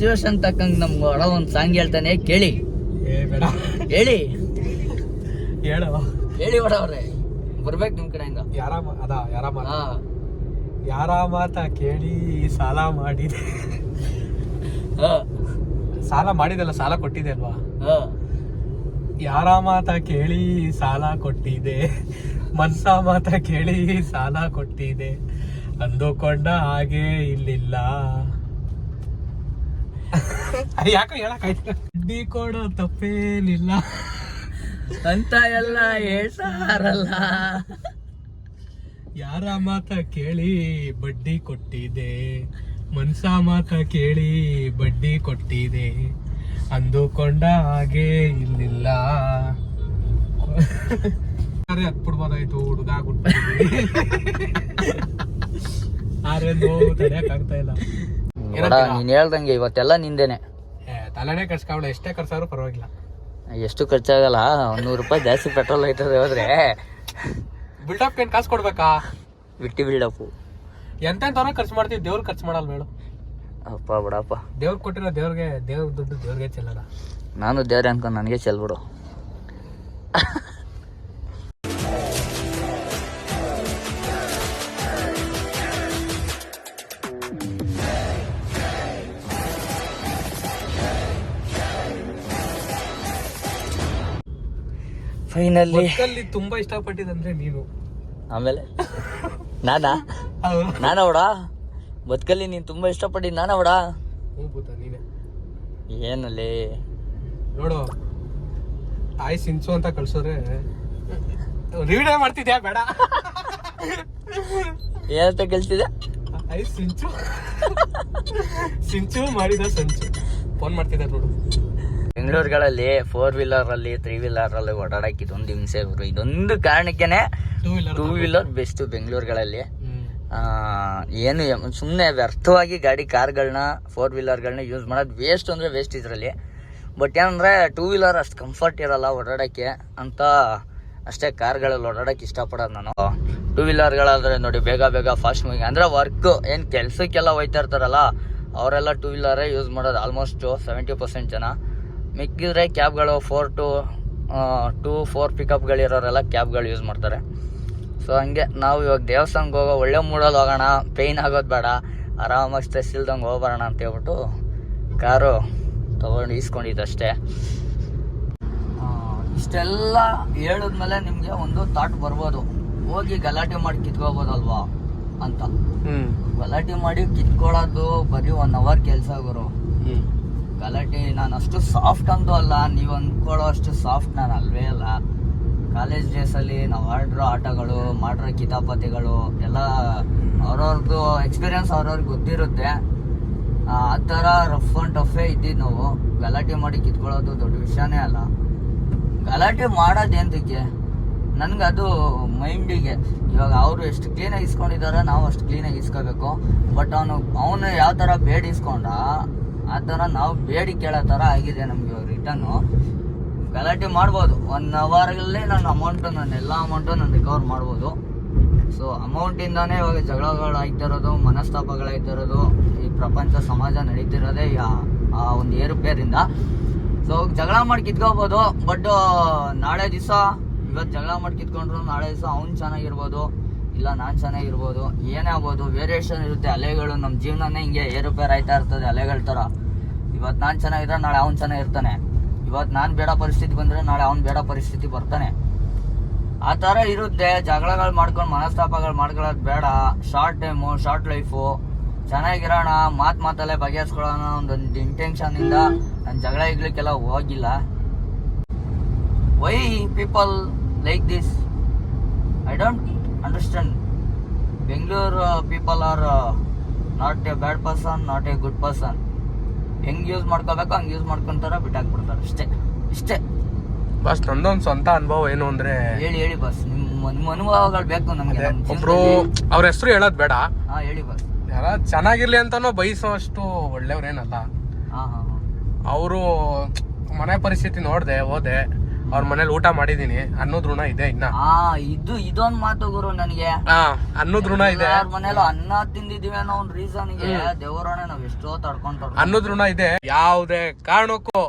Situation ತಕ್ಕಂಗ್ ನಮ್ಗೆ ಒಳ ಒಂದ್ ಸಾಂಗ್ ಹೇಳ್ತಾನೆ ಕೇಳಿ. ಹೇಳಿ ಹೇಳು ಹೇಳಿ ಒಡ ಅವ್ರೆ. ಬರ್ಬೇಕು ನಿಮ್ ಕಡೆಯಿಂದ. ಯಾರ ಅದ ಯಾರ ಯಾರ ಮಾತ ಕೇಳಿ ಸಾಲ ಮಾಡಿದೆ. ಹಾ. ಸಾಲ ಮಾಡಿದಲ್ಲ ಸಾಲ ಕೊಟ್ಟಿದೆ ಅಲ್ವಾ? ಹಾ. ಯಾರ ಮಾತ ಕೇಳಿ ಸಾಲ ಕೊಟ್ಟಿದೆ? ಮನ್ಸ ಮಾತ ಕೇಳಿ ಸಾಲ ಕೊಟ್ಟಿದೆ. ಅಂದುಕೊಂಡ ಹಾಗೆ ಇಲ್ಲಿಲ್ಲ. ಯಾಕೋ ಹೇಳಕ್ಕಾಯ್ತು ಬಡ್ಡಿ ಕೊಡೋ ತಪ್ಪೇನಿಲ್ಲ. ಅಂತ ಎಲ್ಲ ಹೇಳ್ಸಾರಲ್ಲ ಯಾರ ಮಾತ ಕೇಳಿ ಬಡ್ಡಿ ಕೊಟ್ಟಿದೆ. ಮನ್ಸ ಮಾತ ಕೇಳಿ ಬಡ್ಡಿ ಕೊಟ್ಟಿದೆ. ಅಂದುಕೊಂಡ ಹಾಗೆ ಇಲ್ಲಿಲ್ಲ. ಅರೆ ಹತ್ಬಿಡ್ಬೋದಾಯ್ತು ಹುಡುಗ ಆದ್ರೆ ನೋವು ತಡೆಯಕ್ ಆಗ್ತಾ ಇಲ್ಲ. ನೀನ್ ಹೇಳ್ದಂಗೆ ಇವತ್ತೆಲ್ಲ ನಿಂದೇನೆ. ತಲೆನೇ ಕರ್ಸ್ಕೊಂಡ್ಬಿಡ ಎಷ್ಟೇ ಖರ್ಚಾದ್ರು ಪರವಾಗಿಲ್ಲ. ಎಷ್ಟು ಖರ್ಚಾಗಲ್ಲ ಒಂದ್ ನೂರು ರೂಪಾಯಿ ಜಾಸ್ತಿ ಪೆಟ್ರೋಲ್ ಐತದೆ ಹೋದ್ರೆ. ಬಿಲ್ಡಪ್ ಏನ್ ಕಾಸು ಕೊಡ್ಬೇಕಾ? ಬಿಟ್ಟಿ ಬಿಲ್ಡಪ್ ಎಂತೆಂತವ್ರ ಖರ್ಚು ಮಾಡ್ತೀವಿ ದೇವ್ರ ಖರ್ಚು ಮಾಡಲ್ಲ ಮೇಡು. ಅಪ್ಪ ಬಿಡಪ್ಪ. ದೇವ್ರ ಕೊಟ್ಟಿರೋ ದೇವ್ರಿಗೆ ದೇವ್ರ ದುಡ್ಡು ದೇವ್ರಿಗೆ ಚೆಲ್ಲಲ್ಲ. ನಾನು ದೇವ್ರೆ ಅನ್ಕೊಂಡು ನನಗೆ ಚೆಲ್ಬಿಡು. ಫೈನಲ್ಲಿ ಬದುಕಲ್ಲಿ ತುಂಬಾ ಇಷ್ಟಪಟ್ಟಿದಂದ್ರೆ ನೀನು. ಆಮೇಲೆ? ನಾನಾ? ನಾನವಡ ಬದುಕಲ್ಲಿ ನೀನು ತುಂಬಾ ಇಷ್ಟಪಟ್ಟಿದ್ದು ನಾನವಡ ನೀನೆ. ಏನಲ್ಲಿ? ನೋಡು ತಾಯಿ ಸಿಂಚು ಅಂತ ಕಳ್ಸೋರೆ. ರಿವಿಡೇ ಮಾಡ್ತಿದ್ಯಾ? ಬೇಡ. ಏನಂತ ಕಳ್ಸಿದೆ ಐ ಸಿಂಚು. ಸಿಂಚು ಮಾಡಿದ ಸಂಚು. ಫೋನ್ ಮಾಡ್ತಿದ್ದಾರೆ ನೋಡು. ಬೆಂಗಳೂರುಗಳಲ್ಲಿ ಫೋರ್ ವೀಲರ್ ಅಲ್ಲಿ ತ್ರೀ ವೀಲರ್ ಅಲ್ಲಿ ಓಡಾಡಕ್ಕೆ ಇದೊಂದು ಹಿಂಸೆ ಗುರು. ಇದೊಂದು ಕಾರಣಕ್ಕೇನೆ two wheeler two wheeler best ಬೆಂಗಳೂರುಗಳಲ್ಲಿ. ಏನು ಸುಮ್ಮನೆ ವ್ಯರ್ಥವಾಗಿ ಗಾಡಿ ಕಾರ್ಗಳನ್ನ ಫೋರ್ ವೀಲರ್ಗಳನ್ನ ಯೂಸ್ ಮಾಡೋದು ವೇಸ್ಟ್ ಅಂದರೆ ವೇಸ್ಟ್ ಇದರಲ್ಲಿ. ಬಟ್ ಏನಂದರೆ ಟೂ ವೀಲರ್ ಅಷ್ಟು ಕಂಫರ್ಟ್ ಇರಲ್ಲ ಓಡಾಡೋಕ್ಕೆ ಅಂತ ಅಷ್ಟೇ ಕಾರ್ಗಳಲ್ಲಿ ಓಡಾಡೋಕ್ಕೆ ಇಷ್ಟಪಡೋದು ನಾನು. ಟೂ ವೀಲರ್ಗಳಾದರೆ ನೋಡಿ ಬೇಗ ಬೇಗ ಫಾಸ್ಟ್ ಮೂವಿಂಗ್ ಅಂದರೆ ವರ್ಕ್ ಏನು ಕೆಲಸಕ್ಕೆಲ್ಲ ಹೋಯ್ತಾ ಇರ್ತಾರಲ್ಲ ಅವರೆಲ್ಲ ಟೂ ವೀಲರೇ ಯೂಸ್ ಮಾಡೋದು ಆಲ್ಮೋಸ್ಟು ಸೆವೆಂಟಿ ಪರ್ಸೆಂಟ್ ಜನ. ಮಿಕ್ಕಿದ್ರೆ ಕ್ಯಾಬ್ಗಳು ಫೋರ್ ಟು ಟೂ ಫೋರ್ ಪಿಕಪ್ಗಳಿರೋರೆಲ್ಲ ಕ್ಯಾಬ್ಗಳು ಯೂಸ್ ಮಾಡ್ತಾರೆ. ಸೊ ಹಂಗೆ ನಾವು ಇವಾಗ ದೇವಸ್ಥಾನಕ್ಕೆ ಹೋಗೋ ಒಳ್ಳೆ ಮೂಡಲ್ಲಿ ಹೋಗೋಣ ಪೇಯ್ನ್ ಆಗೋದು ಬೇಡ ಆರಾಮಾಗಿ ಸ್ಟ್ರೆಸ್ ಇಲ್ದಂಗೆ ಹೋಗ್ಬರೋಣ ಅಂತ ಹೇಳ್ಬಿಟ್ಟು ಕಾರು ತೊಗೊಂಡು ಈಸ್ಕೊಂಡಿದ್ದು ಅಷ್ಟೇ. ಇಷ್ಟೆಲ್ಲ ಹೇಳಿದ್ಮೇಲೆ ನಿಮಗೆ ಒಂದು ಥಾಟ್ ಬರ್ಬೋದು. ಹೋಗಿ ಗಲಾಟೆ ಮಾಡಿ ಕಿತ್ಕೋಬೋದಲ್ವಾ ಅಂತ. ಗಲಾಟೆ ಮಾಡಿ ಕಿತ್ಕೊಳ್ಳೋದು ಬರೀ ಒನ್ ಅವರ್ ಕೆಲಸ ಗುರು. ಗಲಾಟೆ ನಾನು ಅಷ್ಟು ಸಾಫ್ಟ್ ಅಂತೂ ಅಲ್ಲ, ನೀವು ಅಂದ್ಕೊಳ್ಳೋ ಅಷ್ಟು ಸಾಫ್ಟ್ ನಾನು ಅಲ್ವೇ ಅಲ್ಲ. ಕಾಲೇಜ್ ಡೇಸಲ್ಲಿ ನಾವು ಆಡಿರೋ ಆಟಗಳು, ಮಾಡಿರೋ ಕಿತಾಪತಿಗಳು, ಎಲ್ಲ ಅವ್ರವ್ರದ್ದು ಎಕ್ಸ್ಪೀರಿಯನ್ಸ್ ಅವ್ರವ್ರಿಗೆ ಗೊತ್ತಿರುತ್ತೆ. ಆ ಥರ ರಫ್ ಆ್ಯಂಡ್ ಟಫೇ ಇದ್ದಿದ್ದು ನಾವು. ಗಲಾಟೆ ಮಾಡಿ ಕಿತ್ಕೊಳ್ಳೋದು ದೊಡ್ಡ ವಿಷಯನೇ ಅಲ್ಲ. ಗಲಾಟೆ ಮಾಡೋದೇಂತಕ್ಕೆ ನನಗೆ ಅದು ಮೈಂಡಿಗೆ ಇವಾಗ ಅವರು ಎಷ್ಟು ಕ್ಲೀನಾಗಿ ಇಸ್ಕೊಂಡಿದ್ದಾರೆ ನಾವು ಅಷ್ಟು ಕ್ಲೀನಾಗಿ ಇಸ್ಕೋಬೇಕು. ಬಟ್ ಅವನು ಅವನು ಯಾವ ಥರ ಬೇಡ ಇಸ್ಕೊಂಡ ಆ ನಾವು ಬೇಡಿ ಕೇಳೋ ಥರ ಆಗಿದೆ ನಮಗೆ ರಿಟರ್ನು ಗಲಾಟೆ ಮಾಡ್ಬೋದು. ಒನ್ ಅವರಲ್ಲೇ ನನ್ನ ಅಮೌಂಟು ನನ್ನ ಎಲ್ಲ ಅಮೌಂಟು ನಾನು ರಿಕವರ್ ಮಾಡ್ಬೋದು. ಸೊ ಅಮೌಂಟಿಂದಾನೇ ಇವಾಗ ಜಗಳಗಳು ಆಯ್ತಿರೋದು ಮನಸ್ತಾಪಗಳಾಯ್ತಿರೋದು ಈ ಪ್ರಪಂಚ, ಸಮಾಜ ನಡೀತಿರೋದೇ ಆ- ಆ ಒಂದು ಏರುಪೇರಿಂದ. ಸೊ ಜಗಳ ಮಾಡಿ ಕಿತ್ಕೋಬೋದು ಬಟ್ ನಾಳೆ ದಿವಸ ಇವತ್ತು ಜಗಳ ಮಾಡಿ ಕಿತ್ಕೊಂಡ್ರು ನಾಳೆ ದಿವಸ ಅವ್ನು ಚೆನ್ನಾಗಿರ್ಬೋದು. ಇಲ್ಲ, ನಾನು ಚೆನ್ನಾಗಿರ್ಬೋದು ಏನೇ ಆಗ್ಬೋದು ವೇರಿಯೇಷನ್ ಇರುತ್ತೆ, ಅಲೆಗಳು ನಮ್ಮ ಜೀವನನೇ ಹಿಂಗೆ ಏರುಪೇರು ಆಯ್ತಾ ಇರ್ತದೆ ಅಲೆಗಳ ಥರ ಇವತ್ತು ನಾನು ಚೆನ್ನಾಗಿದ್ರೆ ನಾಳೆ ಅವ್ನು ಚೆನ್ನಾಗಿರ್ತಾನೆ ಇವತ್ತು ನಾನು ಬೇಡ ಪರಿಸ್ಥಿತಿ ಬಂದರೆ ನಾಳೆ ಅವ್ನು ಬೇಡ ಪರಿಸ್ಥಿತಿ ಬರ್ತಾನೆ. ಆ ಥರ ಇರುತ್ತೆ, ಜಗಳಗಳು ಮಾಡ್ಕೊಂಡು ಮನಸ್ತಾಪಗಳು ಮಾಡ್ಕೊಳ್ಳೋದು ಬೇಡ. ಶಾರ್ಟ್ ಟೈಮು ಶಾರ್ಟ್ ಲೈಫು ಚೆನ್ನಾಗಿರೋಣ, ಮಾತು ಮಾತಲ್ಲೇ ಬಗೆಹರಿಸ್ಕೊಳ್ಳೋಣ ಒಂದೊಂದು ಇಂಟೆನ್ಷನಿಂದ ನಾನು ಜಗಳ ಇಗ್ಲಿಕ್ಕೆಲ್ಲ ಹೋಗಿಲ್ಲ. Why people like this I don't understand Bengaluru people are not a bad person not a good person ಹೆಂಗೆ ಯೂಸ್ ಮಾಡ್ಕೋಬೇಕು ಹಂಗೆ ಯೂಸ್ ಮಾಡ್ಕೊಂತಾರ ಬಿಟ್ಟಾಕ್ಬಿಡ್ತಾರೆ. ಅಷ್ಟೇ ಇಷ್ಟೇ. ಬಸ್ ನಂದೊಂದು ಸ್ವಂತ ಅನುಭವ ಏನು ಅಂದ್ರೆ ಹೇಳಿ ಹೇಳಿ ಬಸ್ ನಿಮ್ಮ ನಿಮ್ಮ ಅನುಭವಗಳು ಬೇಕು ನಮಗೆ ಒಬ್ರು ಅವ್ರ ಹೆಸರು ಹೇಳೋದು ಬೇಡ. ಹಾ ಹೇಳಿ ಬಸ್ ಯಾರ ಚೆನ್ನಾಗಿರ್ಲಿ ಅಂತಾನೋ ಬಯಸೋ ಅಷ್ಟು ಒಳ್ಳೆಯವ್ರೇನಲ್ಲ ಹಾ ಹಾ. ಅವರು ಮನೆ ಪರಿಸ್ಥಿತಿ ನೋಡ್ದೆ ಹೋದೆ. ಅವ್ರ ಮನೇಲಿ ಊಟ ಮಾಡಿದೀನಿ. ಅನ್ನೋದ್ ಋಣ ಇದೆ ಇನ್ನ. ಆ ಇದು ಇದೊಂದ್ ಮಾತು ಗುರು ನನಗೆ. ಹಾ ಅನ್ನೋದ್ ಋಣ ಇದೆ. ಯಾರ ಮನೇಲಿ ಅನ್ನ ತಿಂದಿದೀವಿ ಅನ್ನೋ ಒಂದ್ ರೀಸನ್ಗೆ ದೇವರನ್ನ ನಾವ್ ಎಷ್ಟೋ ತಡ್ಕೊಂಡ್ ಅನ್ನೋದ್ ಋಣ ಇದೆ. ಯಾವುದೇ ಕಾರಣಕ್ಕೂ.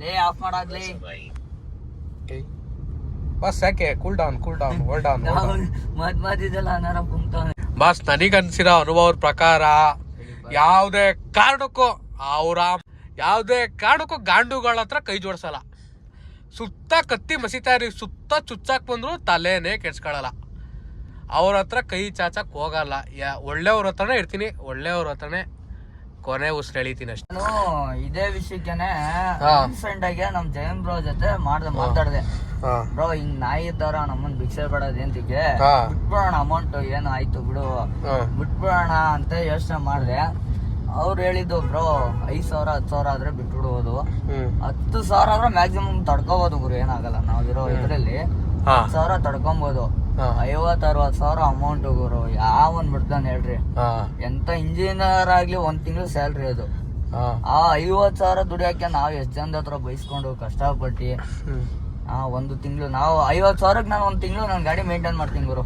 ಲೇ ಆಫ್ ಮಾಡಾಗ್ಲಿ. ಬಸ್ ಯಾಕೆ? Cool down cool down hold down ಮದ್ ಮಧ್ಯದಲ್ಲ ಅನಾರ ಕುಂತಾನೆ. ಬಾಸ್ ನನಗನ್ಸಿರೋ ಅನುಭವದ ಪ್ರಕಾರ ಯಾವುದೇ ಕಾರಣಕ್ಕೂ ಅವರ ಯಾವುದೇ ಕಾರಣಕ್ಕೂ ಗಾಂಡುಗಳ ಹತ್ರ ಕೈ ಜೋಡಿಸಲ್ಲ. ಸುತ್ತ ಕತ್ತಿ ಮಸಿತಾ ಇರಿ ಸುತ್ತ ಚುಚ್ಚಾಕ್ ಬಂದ್ರು ತಲೆನೇ ಕೆಡ್ಸ್ಕೊಳಲ್ಲ. ಅವ್ರ ಹತ್ರ ಕೈ ಚಾಚಕ್ ಹೋಗಲ್ಲ. ಯಾ ಒಳ್ಳೆಯವ್ರ ಹತ್ರನೇ ಇರ್ತೀನಿ ಒಳ್ಳೆಯವ್ರ ಹತ್ರನೇ ಕೊನೆ ಉಸಿರು ಎಳಿತೀನಿ ಅಷ್ಟೇ. ಇದೇ ವಿಷಯಕ್ಕೆನೆ ಹಾ. ರೀಸೆಂಟ್ ಆಗಿ ನಮ್ ಜಯನ್ ಬ್ರೋ ಜೊತೆ ಮಾಡ್ದೆ ಮಾತಾಡ್ದೆ. ಬ್ರೋ ಹಿಂಗ್ ನಾಯಿ ತರ ನಮ್ಮನ್ ಭಿಕ್ಷೆ ಬೇಡದೇಂತಿಗೆ ಹಾ. ಬಿಟ್ಬಿಡೋಣ ಅಮೌಂಟ್ ಏನು ಆಯ್ತು ಬಿಡು. ಬಿಟ್ಬಿಡೋಣ ಅಂತ ಯೋಚನೆ ಮಾಡ್ದೆ. ಅವ್ರು ಹೇಳಿದ್ದು ಬ್ರೋ ಐದ್ ಸಾವಿರ ಹತ್ತು ಸಾವಿರ ಆದ್ರೆ ಬಿಟ್ಬಿಡ್ಬೋದು. ಹತ್ತು ಸಾವಿರ ಆದ್ರೆ ಮ್ಯಾಕ್ಸಿಮಮ್ ತಡ್ಕೋಬಹುದು ಗುರು ಏನಾಗಲ್ಲ. ನಾವಿರೋ ಇದರಲ್ಲಿ ಹತ್ತು ಸಾವಿರ ತಡ್ಕೊಬೋದು. ಐವತ್ ಅರವತ್ ಸಾವಿರ ಅಮೌಂಟ್ ಗುರು ಯಾವನ್ ಬಿಡ್ತಾನೆ ಹೇಳ್ರಿ. ಎಂತ ಇಂಜಿನಿಯರ್ ಆಗ್ಲಿ ಒಂದ್ ತಿಂಗಳ ಸ್ಯಾಲ್ರಿ ಅದು. ಆ ಐವತ್ ಸಾವಿರ ದುಡಿಯಾಕೆ ನಾವ್ ಎಷ್ಟ್ ಜನದ ಹತ್ರ ಬೈಸ್ಕೊಂಡು ಕಷ್ಟಪಟ್ಟು ಆ ಒಂದು ತಿಂಗಳು ನಾವು ಐವತ್ ಸಾವಿರಕ್ಕೆ ನಾನು ಒಂದ್ ತಿಂಗಳು ನಾನು ಗಾಡಿ ಮೇಂಟೈನ್ ಮಾಡ್ತೀನಿ ಗುರು.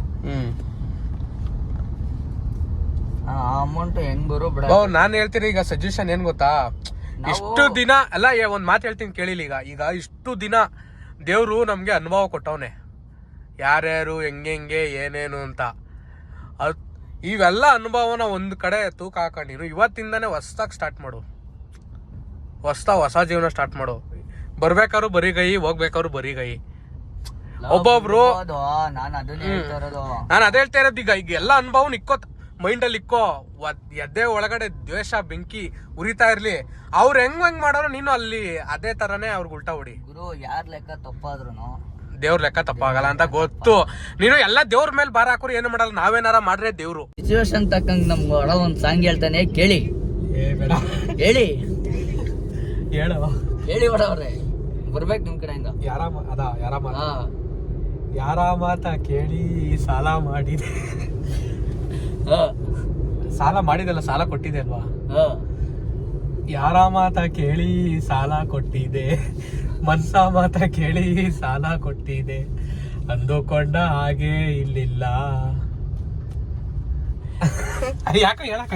ಆ ಅಮೌಂಟ್ ಹೆಂಗ್ ಗುರು ಬಿಡ. ಓ ನಾನ್ ಹೇಳ್ತೀನಿ ಈಗ ಸಜೆಷನ್ ಏನ್ ಗೊತ್ತಾ? ಇಷ್ಟು ದಿನ ಅಲ್ಲ ಏ, ಒಂದ್ ಮಾತು ಹೇಳ್ತೀನಿ ಕೇಳಿಲ್ಲ ಈಗ. ಈಗ ಇಷ್ಟು ದಿನ ದೇವ್ರು ನಮ್ಗೆ ಅನುಭವ ಕೊಟ್ಟವನೆ. ಯಾರ್ಯಾರು ಹೆಂಗೆಂಗೆ ಹೆಂಗೆ ಏನೇನು ಅಂತ. ಅದು ಇವೆಲ್ಲ ಅನುಭವನ ಒಂದ್ ಕಡೆ ತೂಕ ಹಾಕೊಂಡಿರು ಇವತ್ತಿಂದಾನೆ ಹೊಸ್ದಾಗ್ ಸ್ಟಾರ್ಟ್ ಮಾಡು. ಹೊಸ್ತ ಹೊಸ ಜೀವನ ಸ್ಟಾರ್ಟ್ ಮಾಡು. ಬರ್ಬೇಕಾದ್ರು ಬರೀ ಗೈ ಹೋಗ್ಬೇಕಾದ್ರು ಬರೀ ಗೈ. ಒಬ್ಬೊಬ್ರು ನಾನು ಅದೇ ಹೇಳ್ತಾ ಇರೋದು ಈಗ. ಈಗ ಎಲ್ಲ ಅನುಭವ ಇಕ್ಕೋ ಮೈಂಡಲ್ಲಿ ಇಕ್ಕೋ ಒದ್- ಎದೆ ಒಳಗಡೆ ದ್ವೇಷ ಬೆಂಕಿ ಉರಿತಾ ಇರ್ಲಿ. ಅವ್ರು ಹೆಂಗ್ ಹೆಂಗ್ ಮಾಡೋರು ನೀನು ಅಲ್ಲಿ ಅದೇ ತರನೇ ಅವ್ರಿಗೆ ಉಲ್ಟಾ ಹೊಡಿ. ಗುರು ಯಾರ್ ಲೆಕ್ಕ ತಪ್ಪಾದ್ರು ದೇವ್ರ ಲೆಕ್ಕ ತಪ್ಪಾಗಲ್ಲ ಅಂತ ಗೊತ್ತು. ನೀನು ಎಲ್ಲ ದೇವ್ರ ಮೇಲೆ ಬಾರ ಹಾಕೋರು ಏನು ಮಾಡಲ್ಲ ನಾವೇನಾರ ಮಾಡ್ರೆ ದೇವ್ರು. ಸಿಚುವೇಶನ್ ತಕ್ಕಂಗ್ ನಮ್ಗೆ ಒಳ ಒಂದ್ ಸಾಂಗ್ ಹೇಳ್ತಾನೆ ಕೇಳಿ. ಏ ಬೇಡ. ಹೇಳಿ. ಹೇಳವ ಹೇಳಿ ಹೊಡವ್ರೆ ಬರ್ಬೇಕು ನಿಮ್ ಕಡೆಯಿಂದ. ಯಾರ ಅದ ಯಾರ ಹಾ. ಯಾರ ಮಾತ ಕೇಳಿ ಸಾಲ ಮಾಡಿದೆ. ಸಾಲ ಮಾಡಿದಲ್ಲ ಸಾಲ ಕೊಟ್ಟಿದೆ ಅಲ್ವಾ? ಹಾ. ಯಾರ ಮಾತ ಕೇಳಿ ಸಾಲ ಕೊಟ್ಟಿದೆ? ಮನ್ಸ ಮಾತ ಕೇಳಿ ಸಾಲ ಕೊಟ್ಟಿದೆ. ಅಂದುಕೊಂಡ ಹಾಗೆ ಇಲ್ಲಿಲ್ಲ. ಅದು ಯಾಕೋ ಹೇಳಕ್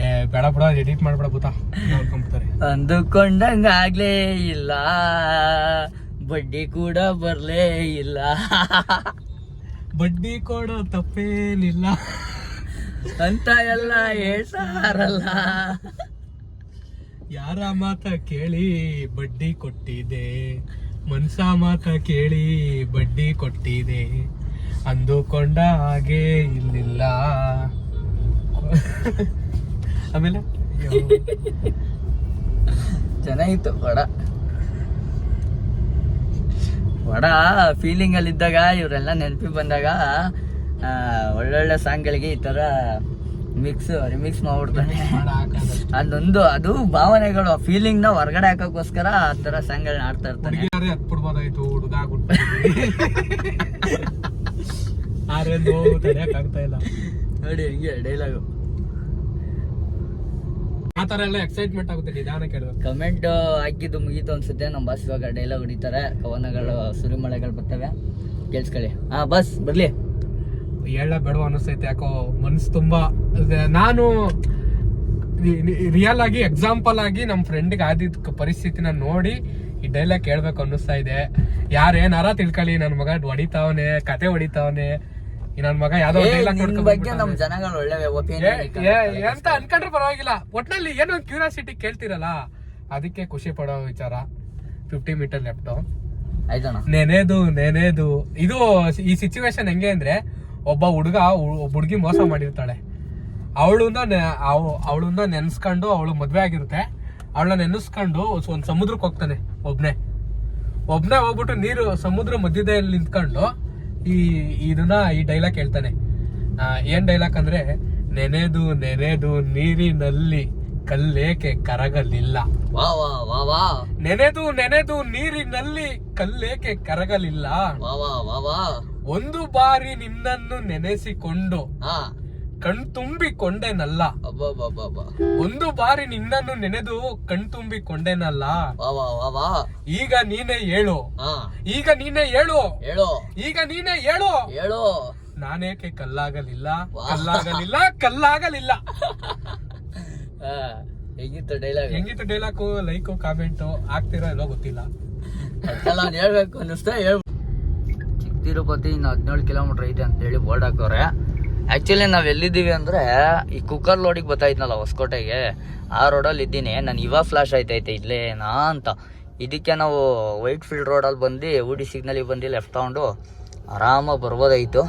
ಏ ಬೇಡ ಬಿಡ ಎಡಿಟ್ ಮಾಡ್ಬೇಡ ಭೂತ. ನೋಡ್ಕೊಂಬಿಡ್ತಾರೆ. ಅಂದುಕೊಂಡಂಗ ಆಗ್ಲೇ ಇಲ್ಲ. ಬಡ್ಡಿ ಕೂಡ ಬರ್ಲೇ ಇಲ್ಲ. ಬಡ್ಡಿ ಕೊಡೋ ತಪ್ಪೇನಿಲ್ಲ. ಅಂತ ಎಲ್ಲ ಹೇಳ್ತಾರಲ್ಲ. ಯಾರ ಮಾತ ಕೇಳಿ ಬಡ್ಡಿ ಕೊಟ್ಟಿದೆ ಮನ್ಸ ಮಾತ ಕೇಳಿ ಬಡ್ಡಿ ಕೊಟ್ಟಿದೆ ಅಂದುಕೊಂಡ ಹಾಗೆ ಇಲ್ಲಿಲ್ಲ. ಆಮೇಲೆ? ಚೆನ್ನಾಗಿತ್ತು ವಡ ಅಲ್ಲಿ ಇದ್ದಾಗ ಇವರೆಲ್ಲ ನೆನಪಿ ಬಂದಾಗ ಒಳ್ಳೊಳ್ಳೆ ಸಾಂಗ್ಗಳಿಗೆ ಈ ತರ ಮಿಕ್ಸ್ ರಿಮಿಕ್ಸ್ ಮಾಡ್ಬಿಡ್ತಾನೆ ಅದೊಂದು ಅದು ಭಾವನೆಗಳು ಫೀಲಿಂಗ್ನ ಹೊರಗಡೆ ಹಾಕೋಕ್ಕೋಸ್ಕರ ಆ ತರ ಸಾಂಗ್ಗಳನ್ನ ಆಡ್ತಾ ಇರ್ತಾನೆ ನೋಡಿ ಹೆಂಗೆ ಡೈಲಾಗು ಆ ತರ ಎಲ್ಲ ಎಕ್ಸೈಟ್ಮೆಂಟ್ ಆಗುತ್ತೆ ನಿಧಾನ ಕೇಳ್ಬೇಕು ಕಮೆಂಟ್ ಹಾಕಿದ್ದು ಮುಗೀತು ಅನ್ಸುತ್ತೆ. ನಮ್ಮ ಬಸ್ ಇವಾಗ ಡೈಲಾಗ್ ಹೊಡಿತಾರೆ. ಕವನಗಳು ಸುರಿಮಳೆಗಳು ಬರ್ತವೆ. ಕೇಳಿಸ್ಕೊಳ್ಳಿ. ಹಾ ಬಸ್ ಬರ್ಲಿ. ಹೇಳ ಬೇಡ ಅನಿಸ್ತೈತೆ ಯಾಕೋ ಮನ್ಸು ತುಂಬಾ ನಾನು ರಿಯಲ್ ಆಗಿ ಎಕ್ಸಾಂಪಲ್ ಆಗಿ ನಮ್ಮ ಫ್ರೆಂಡ್ಗೆ ಆದಿದ್ದ ಪರಿಸ್ಥಿತಿನ ನೋಡಿ ಈ ಡೈಲಾಗ್ ಕೇಳ್ಬೇಕು ಅನ್ನಿಸ್ತಾ ಇದೆ. ಯಾರೇನಾರ ತಿಳ್ಕೊಳ್ಳಿ ನನ್ನ ಮಗ ಹೊಡಿತಾವನೆ ಕತೆ ಹೊಡಿತಾವನೆ. ಈ ನನ್ನ ಮಗ ಯಾವ್ದೋ ಬಗ್ಗೆ ನಮ್ ಜನಗಳು ಒಳ್ಳೆ ಅಂತ ಅನ್ಕೊಂಡ್ರೆ ಪರವಾಗಿಲ್ಲ. ಒಟ್ನಲ್ಲಿ ಏನೋ ಕ್ಯೂರಿಯಾಸಿಟಿ ಕೇಳ್ತಿರಲ್ಲ ಅದಕ್ಕೆ ಖುಷಿ ಪಡೋ ವಿಚಾರ. ಫಿಫ್ಟಿ ಮೀಟರ್ ಲೆಫ್ಟ್ ನೆನೆದು ನೆನೆದು. ಇದು ಈ ಸಿಚುವೇಶನ್ ಹೆಂಗೆ ಅಂದ್ರೆ ಒಬ್ಬ ಹುಡುಗ ಒಬ್ಬ ಹುಡುಗಿ ಮೋಸ ಮಾಡಿರ್ತಾಳೆ. ಅವಳನ್ನ ಅವಳನ್ನ ನೆನ್ಸ್ಕೊಂಡು ಅವಳು ಮದ್ವೆ ಆಗಿರುತ್ತೆ. ಅವಳನ್ನ ನೆನೆಸ್ಕೊಂಡು ಒಂದ್ ಸಮುದ್ರಕ್ಕೆ ಹೋಗ್ತಾನೆ ಒಬ್ನೇ. ಒಬ್ನೇ ಹೋಗ್ಬಿಟ್ಟು ನೀರು ಸಮುದ್ರ ಮಧ್ಯದಲ್ಲಿ ನಿಂತ್ಕೊಂಡು ಈ ಇದನ್ನ ಈ ಡೈಲಾಗ್ ಹೇಳ್ತಾನೆ. ಏನ್ ಡೈಲಾಗ್ ಅಂದ್ರೆ ನೆನೆದು ನೆನೆದು ನೀರಿನಲ್ಲಿ ಕಲ್ಲೇಕೆ ಕರಗಲಿಲ್ಲ. ನೆನೆದು ನೆನೆದು ನೀರಿನಲ್ಲಿ ಕಲ್ಲೇಕೆ ಕರಗಲಿಲ್ಲ. ಒಂದು ಬಾರಿ ನಿನ್ನನ್ನು ನೆನೆಸಿಕೊಂಡು ಹಾ ಕಣ್ ತುಂಬಿಕೊಂಡೇನಲ್ಲ? ಅಬ್ಬಬ್ಬಬ್ಬಬ್ಬ. ಒಂದು ಬಾರಿ ನಿನ್ನನ್ನು ನೆನೆದು ಕಣ್ ತುಂಬಿಕೊಂಡೇನಲ್ಲ? ವಾ ವಾ ವಾ ವಾ. ಈಗ ನೀನೇ ಹೇಳು. ಹಾ. ಈಗ ನೀನೇ ಹೇಳು. ಹೇಳು. ಈಗ ನೀನೇ ಹೇಳು. ಹೇಳು. ನಾನೇಕೆ ಕಲ್ಲಾಗಲಿಲ್ಲ? ಕಲ್ಲಾಗಲಿಲ್ಲ ಕಲ್ಲಾಗಲಿಲ್ಲ. ಹೆಂಗಿತ್ತು ಡೈಲಾಗ್ ಹೆಂಗಿತ್ತು ಡೈಲಾಗು ಲೈಕು ಕಾಮೆಂಟು ಆಗ್ತಿರೋ ಎಲ್ಲೋ ಗೊತ್ತಿಲ್ಲ. ನಾನು ಹೇಳ್ಬೇಕು ಅನ್ನಿಸ್ತಾ ಹೇಳ್ ಚಿಕ್ಕ ತಿರುಪತಿ ಇನ್ನು ಹದಿನೇಳು ಕಿಲೋಮೀಟರ್ ಐತೆ ಅಂತೇಳಿ ಬೋರ್ಡ್ ಹಾಕೋರೆ ಆ್ಯಕ್ಚುಲಿ ನಾವು ಎಲ್ಲಿದ್ದೀವಿ ಅಂದರೆ ಈ ಕುಕ್ಕರ್ ಲೋಡಿಗೆ ಬರ್ತಾಯಿದ್ನಲ್ಲ ಹೊಸಕೋಟೆಗೆ. ಆ ರೋಡಲ್ಲಿ ಇದ್ದೀನಿ. ನಾನು ಇವಾಗ ಫ್ಲಾಶ್ ಆಯ್ತೈತೆ ಇಲ್ಲೇನಾ ಅಂತ. ಇದಕ್ಕೆ ನಾವು ವೈಟ್ ಫೀಲ್ಡ್ ರೋಡಲ್ಲಿ ಬಂದು ಊಡಿ ಸಿಗ್ನಲಿಗೆ ಬಂದು ಲೆಫ್ಟ್ ತಗೊಂಡು ಆರಾಮಾಗಿ ಬರ್ಬೋದಾಯಿತು.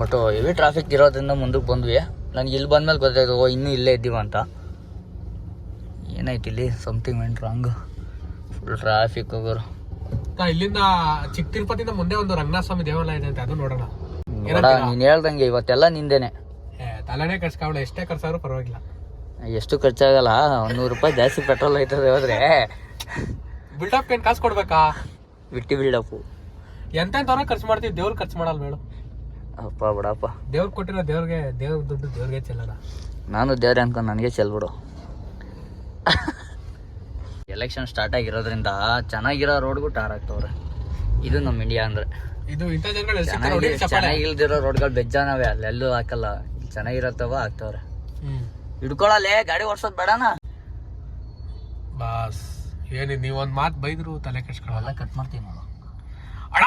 ಬಟ್ ಹೆವಿ ಟ್ರಾಫಿಕ್ ಇರೋದ್ರಿಂದ ಮುಂದಕ್ಕೆ ಬಂದ್ವಿ. ನನಗೆ ಇಲ್ಲಿ ಬಂದ್ಮೇಲೆ ಗೊತ್ತಾಯ್ತು, ಓ, ಇನ್ನೂ ಇಲ್ಲೇ ಇದ್ದೀವ ಅಂತ. ಏನಾಯ್ತು ಇಲ್ಲಿ? Something went wrong full traffic ಹೋಗೋರು ನಾ ಇಲ್ಲಿಂದ ಚಿಕ್ಕ ತಿರುಪತಿಯಿಂದ ಮುಂದೆ ಒಂದು ರಂಗನಾಥ ಸ್ವಾಮಿ ದೇವಾಲಯ ಇದೆ ಅಂತ, ಅದು ನೋಡೋಣ. ನೋಡ ನೀನ್ ಹೇಳ್ದಂಗೆ ಇವತ್ತೆಲ್ಲ ನಿಂದೇನೆ. ತಲೆನೇ ಕರ್ಸ್ಕೊಳ ಎಷ್ಟೇ ಖರ್ಚಾದ್ರೂ ಪರವಾಗಿಲ್ಲ. ಎಷ್ಟು ಖರ್ಚಾಗಲ್ಲ ಒಂದ್ ನೂರು ರೂಪಾಯಿ ಜಾಸ್ತಿ ಪೆಟ್ರೋಲ್ ಐತದೆ ಹೋದ್ರೆ. ಬಿಲ್ಡಪ್ ಏನ್ ಕಾಸು ಕೊಡ್ಬೇಕಾ? ಬಿಟ್ಟಿ ಬಿಲ್ಡಪ್ಪು ಎಂತೆಂತವ್ರ ಖರ್ಚು ಮಾಡ್ತೀವಿ? ದೇವ್ರ ಖರ್ಚು ಮಾಡಲ್ಲ ಮೇಡಮ್ ಅಪ್ಪ ಬಿಡಪ್ಪ. ದೇವ್ರು ಕೊಟ್ಟಿರೋ ದೇವ್ರಿಗೆ ದೇವ್ರ ದುಡ್ಡು ದೇವ್ರಿಗೆ ಚೆಲ್ಲಲ್ಲ. ನಾನು ದೇವ್ರೆ ಅನ್ಕೊಂಡು ನನಗೆ ಚೆಲ್ಬಿಡು ಎಲೆಕ್ಷನ್ ಸ್ಟಾರ್ಟ್ ಆಗಿರೋದ್ರಿಂದ ಚೆನ್ನಾಗಿರೋ ರೋಡ್ಗೂ ಟಾರ್ ಆಗ್ತವ್ರೆ. ಇದು ನಮ್ಮ ಇಂಡಿಯಾ ಅಂದ್ರೆ. ಇದು ಇಂಥ ಜನಗಳು ಸಿಗ್ತಾರೆ ಚೆನ್ನಾಗಿ ನೋಡಿ ಚಪ್ಪಾಳೆ. ಚೆನ್ನಾಗಿಲ್ದಿರೋ ರೋಡ್ಗಳು ಬೆಜ್ಜಾನವೆ ಅಲ್ಲೆಲ್ಲೂ ಹಾಕಲ್ಲ. ಚೆನ್ನಾಗಿರತ್ತವ ಹಾಕ್ತವ್ರೆ. ಹಿಡ್ಕೊಳಲ್ಲೇ ಗಾಡಿ ಓಡ್ಸೋದ್ ಬೇಡನ? ಬಾಸ್ ಏನಿದ್ ನೀವು ಒಂದು ಮಾತು ಬೈದ್ರು ತಲೆ ಕೆಡ್ಸ್ಕೊಳಲ್ಲ. ಕಟ್ ಮಾಡ್ತೀನಿ ನೋಡು. ಅಣ್ಣ!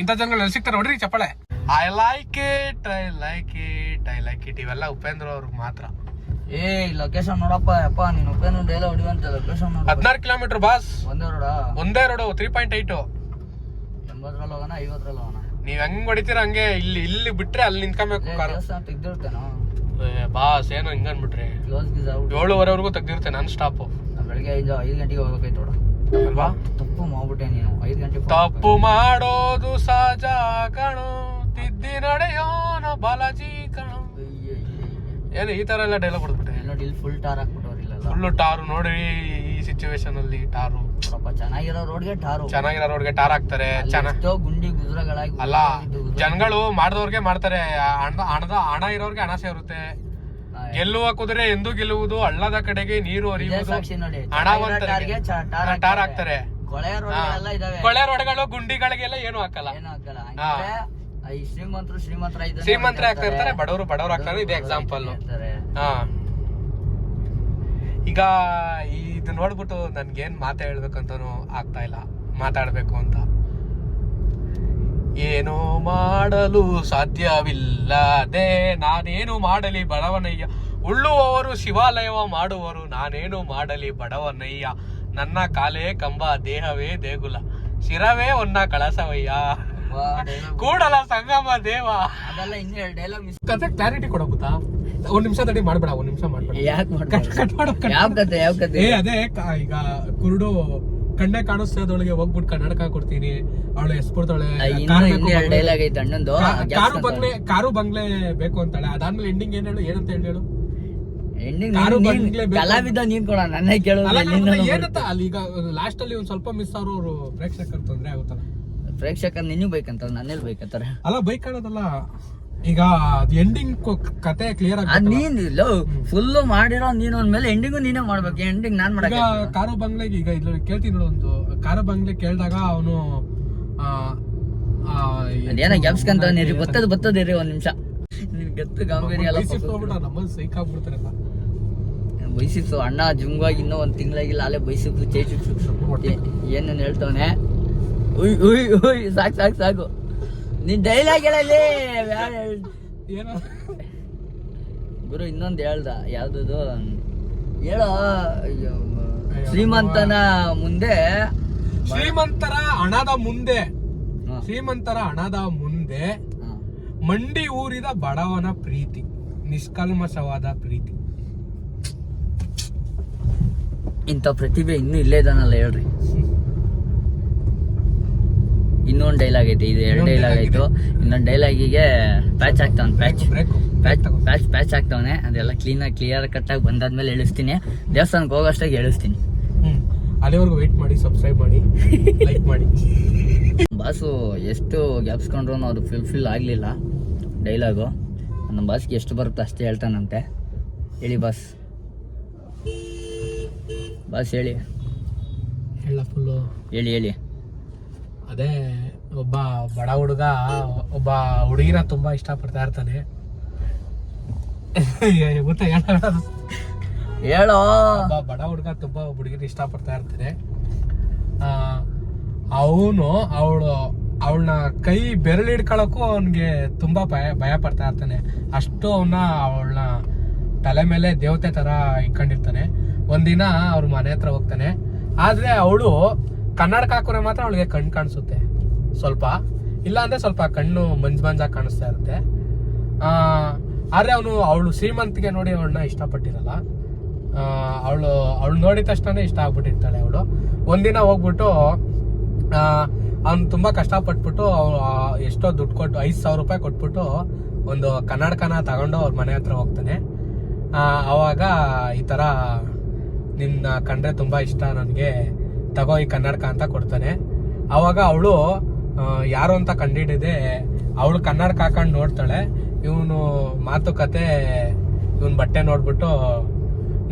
ಇಂಥ ಜನಗಳು ಎಲ್ಲಿ ಸಿಗ್ತಾರೆ ನೋಡ್ರಿ ಚಪ್ಪಾಳೆ. I like it I like it I like it ಇವೆಲ್ಲ ಉಪೇಂದ್ರ ಅವ್ರಿಗೆ ಮಾತ್ರ. ಏ ಲೊಕೇಶನ್ ನೋಡಪ್ಪ ಯಪ್ಪ ನೀನು ಉಪೇಂದ್ರ ಡೈಲ ಹೊಡಿವಂತ ಲೊಕೇಶನ್ ಹದಿನಾರು ಕಿಲೋಮೀಟರ್ ಬಾಸ್. ಒಂದೇ ರೋಡ? ಒಂದೇ ರೋಡು ತ್ರೀ ಪಾಯಿಂಟ್ ಏಯ್ಟು ಎಂಬತ್ತರಲ್ಲಿ ಹೋಗೋಣ ಐವತ್ತರಲ್ಲಿ ಹೋಗೋಣ ನೀವ್ ಹೆಂಗ್ ಹೊಡಿತೀರ ಹಂಗೆ? ಇಲ್ಲಿ ಇಲ್ಲಿ ಬಿಟ್ರೆ ಅಲ್ಲಿ ನಿಂತ್ಕೊಬೇಕು ಕಾರು. ದೇವಸ್ಥಾನ ತೆಗ್ದಿರ್ತೇನೋ? ಬಾಸ್ ಏನೋ ಹಿಂಗ ಅನ್ಬಿಟ್ರಿ. ಕ್ಲೋಸ್ ಗೀಸ್ ಔಟ್. ಏಳುವರೆವರೆಗೂ ತೆಗ್ದಿರುತ್ತೆ ನಾನ್ ಸ್ಟಾಪ್ ಬೆಳಗ್ಗೆ ಐದು ಐದು ಗಂಟೆಗೆ ಹೋಗ್ಬೇಕಾಯ್ತು ನೋಡು. ಅಲ್ವಾ? ತಪ್ಪು ಮಾಡ್ಬಿಟ್ಟೆ ನೀನು. ಐದು ಗಂಟೆಗೆ ತಪ್ಪು ಮಾಡೋದು ಸಹಜ ಕಣು. ತಿದ್ದಿ ನಡೆಯೋನ ಬಾಲಾಜಿ ಕಣು. ಏನು ಈ ತರ ಎಲ್ಲ ಡೈಲಾಗ್ ಕೊಡ್ಬಿಟ್ಟೆ ನೋಡಿ ಇಲ್ಲಿ ಫುಲ್ ಟಾರ್ ಹಾಕ್ಬಿಟ್ಟವ್ರು ಫುಲ್ ಟಾರು ನೋಡಿ ಈ ಸಿಚುವೇಶನ್ ಅಲ್ಲಿ ಟಾರು ಸ್ವಲ್ಪ ಚೆನ್ನಾಗಿರೋ ರೋಡ್ಗೆ ಟಾರು. ಚೆನ್ನಾಗಿರೋ ರೋಡ್ಗೆ ಟಾರ್ ಹಾಕ್ತಾರೆ ಚೆನ್ನಾಗ್ ಗುಂಡಿ ಗುಜರಗಳಾಗಿ ಅಲ್ಲ ಜನಗಳು ಮಾಡಿದವ್ರಿಗೆ ಮಾಡ್ತಾರೆ ಹಣ ಹಣದ ಹಣ ಇರೋರ್ಗೆ ಹಣ ಸೇರುತ್ತೆ. ಗೆಲ್ಲುವ ಕುದುರೆ ಎಂದು ಗೆಲ್ಲುವುದು ಹಳ್ಳದ ಕಡೆಗೆ ನೀರು ಹರಿಯುವುದು. ಹಣವಂತರಿಗೆ ಟಾರ್ ಹಾಕ್ತಾರೆ. ಕೊಳೆ ರೋಡ್ಗಳು ಗುಂಡಿಗಳಿಗೆಲ್ಲ ಏನು ಹಾಕಲ್ಲ. ಏನು ಹಾಕಲ್ಲ. ಈ ಶ್ರೀಮಂತರು ಶ್ರೀಮಂತರ ಶ್ರೀಮಂತರ ಆಗ್ತಾ. ಇರ್ತಾರೆ ಬಡವರು ಬಡವರು ಹಾಕ್ತಾರೆ ಇದೆ ಎಕ್ಸಾಂಪಲ್ ಈಗ ಇದು ನೋಡ್ಬಿಟ್ಟು ನನ್ಗೇನು ಮಾತಾ ಹೇಳ್ಬೇಕಂತನೂ ಆಗ್ತಾ ಇಲ್ಲ. ಮಾತಾಡಬೇಕು ಅಂತ. ಏನು ಮಾಡಲು ಸಾಧ್ಯವಿಲ್ಲದೆ ನಾನೇನು ಮಾಡಲಿ ಬಡವನಯ್ಯ. ಉಳ್ಳುವವರು ಶಿವಾಲಯವ ಮಾಡುವರು ನಾನೇನು ಮಾಡಲಿ ಬಡವನಯ್ಯ. ನನ್ನ ಕಾಲೇ ಕಂಬ ದೇಹವೇ ದೇಗುಲ. ಶಿರವೇ ಒನ್ನ ಕಳಸವಯ್ಯ. ಕೂಡಲ ಸಂಗಮ ದೇವ. ಅದೆಲ್ಲ ಡೈಲಾಗ್ ಕತೆ ಕ್ಲಾರಿಟಿ ಕೊಡಬಹುದಾ ಒಂದ್ ನಿಮಿಷ ತಡಿ ಮಾಡ್ಬೇಡ ಒಂದ್ ನಿಮಿಷ ಮಾಡ್ಬೇಡ. ಯಾಕೆ ಕಟ್ ಕಟ್ ಮಾಡು ಯಾವ ಕತೆ ಯಾವ ಕತೆ ಏ ಅದೇ ಕ- ಈಗ ಕುರುಡು ಕಣ್ಣೆ ಕಾಣಿಸ್ತದೊಳಗೆ ಹೋಗ್ಬಿಟ್ಟು ಕನ್ನಡಕ ಕೊಡ್ತೀನಿ. ಅವಳು ಎಸ್ಕೊಡ್ತಾಳೆ ಆ, ಇನ್ನೂ ಇನ್ನೂ ಎರಡು ಡೈಲಾಗ್ ಐತೆ ಅಣ್ಣಂದು ಕಾರು ಬಂಗ್ಲೆ ಕಾರು ಬಂಗ್ಲೆ ಬೇಕು ಅಂತಾಳೆ. ಅದಾದ್ಮೇಲೆ ಎಂಡಿಂಗ್ ಏನ್ ಹೇಳು? ಏನಂತ ಹೇಳಿ ಹೇಳು? ಎಂಡಿಂಗ್ ಕಾರು ಬಂಗ್ಲೆ ಬೇಕು. ಕಲಾವಿದ ನೀನ್ ಕೊಡ ನನ್ನೇ ಅಲ್ಲ ಎಲ್ಲಿಂದ ಕಣಪ್ಪ, ಏನಂತ? ಅಲ್ಲಿ ಈಗ ಲಾಸ್ಟ್ ಅಲ್ಲಿ ಒಂದ್ ಸ್ವಲ್ಪ ಮಿಸ್ ಅವರು ಪ್ರೇಕ್ಷಕರು ತೊಂದ್ರೆ ಆಗುತ್ತಲ್ಲ. ಪ್ರೇಕ್ಷಕರು ನಿನ್ನೂ ಬೇಕಂತ ನನ್ನೆಲ್ಲಿ ಬೇಕಂತಾರೆ. ಅಲ್ಲ ಬೈಕ್ ಕಾಣೋದಲ್ಲ. ಈಗ ಎಂಡಿಂಗ್ ಕತೆ ಕ್ಲಿಯರ್ ಅದ್ ಆಗಿ ನೀನ್ ಇಲ್ಲ ಫುಲ್ ಮಾಡಿರೋ ನೀನ್ ಮೇಲೆ ಎಂಡಿಂಗು ನೀನೇ ಮಾಡ್ಬೇಕು. ಎಂಡಿಂಗ್ ನಾನ್ ಈಗ ಮಾಡಕ್ಕೆ ಕಾರು ಬಂಗ್ಲೆಗೆ ಈಗ ಇಲ್ಲಿ ಕೇಳ್ತೀನಿ ನೋಡು ಒಂದು. ಕಾರು ಬಂಗ್ಲೆ ಕೇಳಿದಾಗ ಅವನು ಅದೇನ ಗ್ಯಾಪ್ಸ್ಕಂತ ನೀರಿ ಬತ್ತದ ಬತ್ತದ ರೀ ಒಂದ್ ನಿಮಿಷ. ನಿನ್ ಗತ್ತು ಗಾಂಭೀರ್ಯ ಎಲ್ಲ ನಮ್ಮ ಸೈಕ್ ಆಗ್ಬಿಡ್ತಾರಲ್ಲ. ಬೈಸಿಪ್ಸು ಅಣ್ಣ ಜುಂಗಾಗಿ ಇನ್ನೂ ಒಂದು ತಿಂಗಳಾಗಿಲ್ಲ ಅಲ್ಲೇ ಬೈಸಿಪ್ಸು ಚೇಚಿಪ್ಸು ಏನೇನು ಹೇಳ್ತವನೆ? ಉಯ್ ಉಯ್ ಉಯ್ ಸಾಕು ಸಾಕು ಸಾಕು. ನೀನ್ ಡೈಲಾಗ್ ಹೇಳಲಿ ಏನೋ ಗುರು ಇನ್ನೊಂದ್ ಹೇಳ್ದ ಯಾವ್ದದು? ಹೇಳೋ ಶ್ರೀಮಂತನ ಮುಂದೆ ಶ್ರೀಮಂತರ ಹಣದ ಮುಂದೆ. ಶ್ರೀಮಂತರ ಹಣದ ಮುಂದೆ ಮಂಡಿ ಊರಿದ ಬಡವನ ಪ್ರೀತಿ ನಿಷ್ಕಲ್ಮಶವಾದ ಪ್ರೀತಿ. ಇಂಥ ಪ್ರತಿಭೆ ಇನ್ನೂ ಇಲ್ಲೇ ಇದಾನಲ್ಲ ಹೇಳ್ರಿ. ಇನ್ನೊಂದ್ ಡೈಲಾಗ್ ಐತೆ ಇದು ಎರಡು ಡೈಲಾಗ್ ಐತು. ಇನ್ನೊಂದು ಡೈಲಾಗಿಗೆ ಪ್ಯಾಚ್ ಆಗ್ತಾವನ್ ಪ್ಯಾಚ್ ಪ್ಯಾಚ್ ಪ್ಯಾಚ್ ಪ್ಯಾಚ್ ಆಗ್ತಾವನೆ ಅದೆಲ್ಲ ಕ್ಲೀನ್ ಆಗಿ ಕ್ಲಿಯರ್ ಕಟ್ ಆಗಿ ಬಂದಾದ್ಮೇಲೆ ಎಳಿಸ್ತೀನಿ. ದೇವಸ್ಥಾನಕ್ಕೆ ಹೋಗೋಷ್ಟಾಗಿ ಎಳಿಸ್ತೀನಿ. ಅಲ್ಲಿವರೆಗೂ ವೆಯ್ಟ್ ಮಾಡಿ ಸಬ್ಸ್ಕ್ರೈಬ್ ಮಾಡಿ ಲೈಕ್ ಮಾಡಿ. ಬಾಸು ಎಷ್ಟು ಗ್ಯಾಪ್ಸ್ಕೊಂಡ್ರು ಅದು ಫುಲ್ಫಿಲ್ ಆಗಲಿಲ್ಲ ಡೈಲಾಗು ನಮ್ಮ ಬಾಸ್ಗೆ ಎಷ್ಟು ಬರುತ್ತೆ ಅಷ್ಟೇ ಹೇಳ್ತಾನಂತೆ. ಹೇಳಿ ಬಾಸ್. ಬಾಸ್ ಹೇಳಿ. ಹೇಳ ಫುಲ್ಲು ಹೇಳಿ ಹೇಳಿ. ಅದೇ ಒಬ್ಬ ಬಡ ಹುಡುಗ ಒಬ್ಬ ಹುಡುಗಿನ ತುಂಬಾ ಇಷ್ಟಪಡ್ತಾ ಇರ್ತಾನೆ. ಗೊತ್ತಾ ಹೇಳೋ ಒಬ್ಬ ಬಡ ಹುಡುಗ ತುಂಬಾ ಹುಡುಗಿನ ಇಷ್ಟಪಡ್ತಾ ಇರ್ತಾನೆ. ಅವನು ಅವಳು ಅವಳನ್ನ ಕೈ ಬೆರಳು ಹಿಡ್ಕೊಳಕ್ಕೂ ಅವನಿಗೆ ತುಂಬಾ ಭಯ ಭಯ ಪಡ್ತಾ ಇರ್ತಾನೆ. ಅಷ್ಟು ಅವನ್ನ ಅವಳನ್ನ ತಲೆ ಮೇಲೆ ದೇವತೆ ತರ ಇಟ್ಕೊಂಡಿರ್ತಾನೆ. ಒಂದಿನ ಅವ್ರ ಮನೆ ಹತ್ರ ಹೋಗ್ತಾನೆ. ಆದ್ರೆ ಅವಳು ಕನ್ನಡಕ ಹಾಕೋರೆ ಮಾತ್ರ ಅವಳಿಗೆ ಕಣ್ಣು ಕಾಣಿಸುತ್ತೆ. ಸ್ವಲ್ಪ. ಇಲ್ಲ ಅಂದ್ರೆ ಸ್ವಲ್ಪ ಕಣ್ಣು ಮಂಜ್ ಮಂಜಾಗಿ ಕಾಣಿಸ್ತಾ ಇರುತ್ತೆ. ಆದ್ರೆ ಅವನು ಅವಳು ಶ್ರೀಮಂತಿಗೆ ನೋಡಿ ಅವಳನ್ನ ಇಷ್ಟಪಟ್ಟಿರಲ್ಲ. ಅವಳು ಅವಳು ನೋಡಿದ ತಕ್ಷಣ ಇಷ್ಟ ಆಗ್ಬಿಟ್ಟಿರ್ತಾಳೆ ಅವಳು. ಒಂದಿನ ಹೋಗ್ಬಿಟ್ಟು ಅವ್ನು ತುಂಬಾ ಕಷ್ಟಪಟ್ಬಿಟ್ಟು ಎಷ್ಟೋ ದುಡ್ಡು ಕೊಟ್ಟು, ಐದು ಸಾವಿರ ರೂಪಾಯಿ ಕೊಟ್ಬಿಟ್ಟು ಒಂದು ಕನ್ನಡಕನ ತಗೊಂಡು ಅವ್ರ ಮನೆ ಹತ್ರ ಹೋಗ್ತಾನೆ. ಅವಾಗ ಈ ತರ ನಿನ್ನ ಕಂಡ್ರೆ ತುಂಬಾ ಇಷ್ಟ ನನಗೆ. ತಗೋ ಈ ಕನ್ನಡಕ ಅಂತ ಕೊಡ್ತಾನೆ. ಅವಾಗ ಅವಳು ಯಾರು ಅಂತ ಕಂಡಿಡಿದೆ, ಅವಳು ಕನ್ನಡಕ ಹಾಕೊಂಡು ನೋಡ್ತಾಳೆ. ಇವನು ಮಾತುಕತೆ, ಇವನ್ ಬಟ್ಟೆ ನೋಡ್ಬಿಟ್ಟು,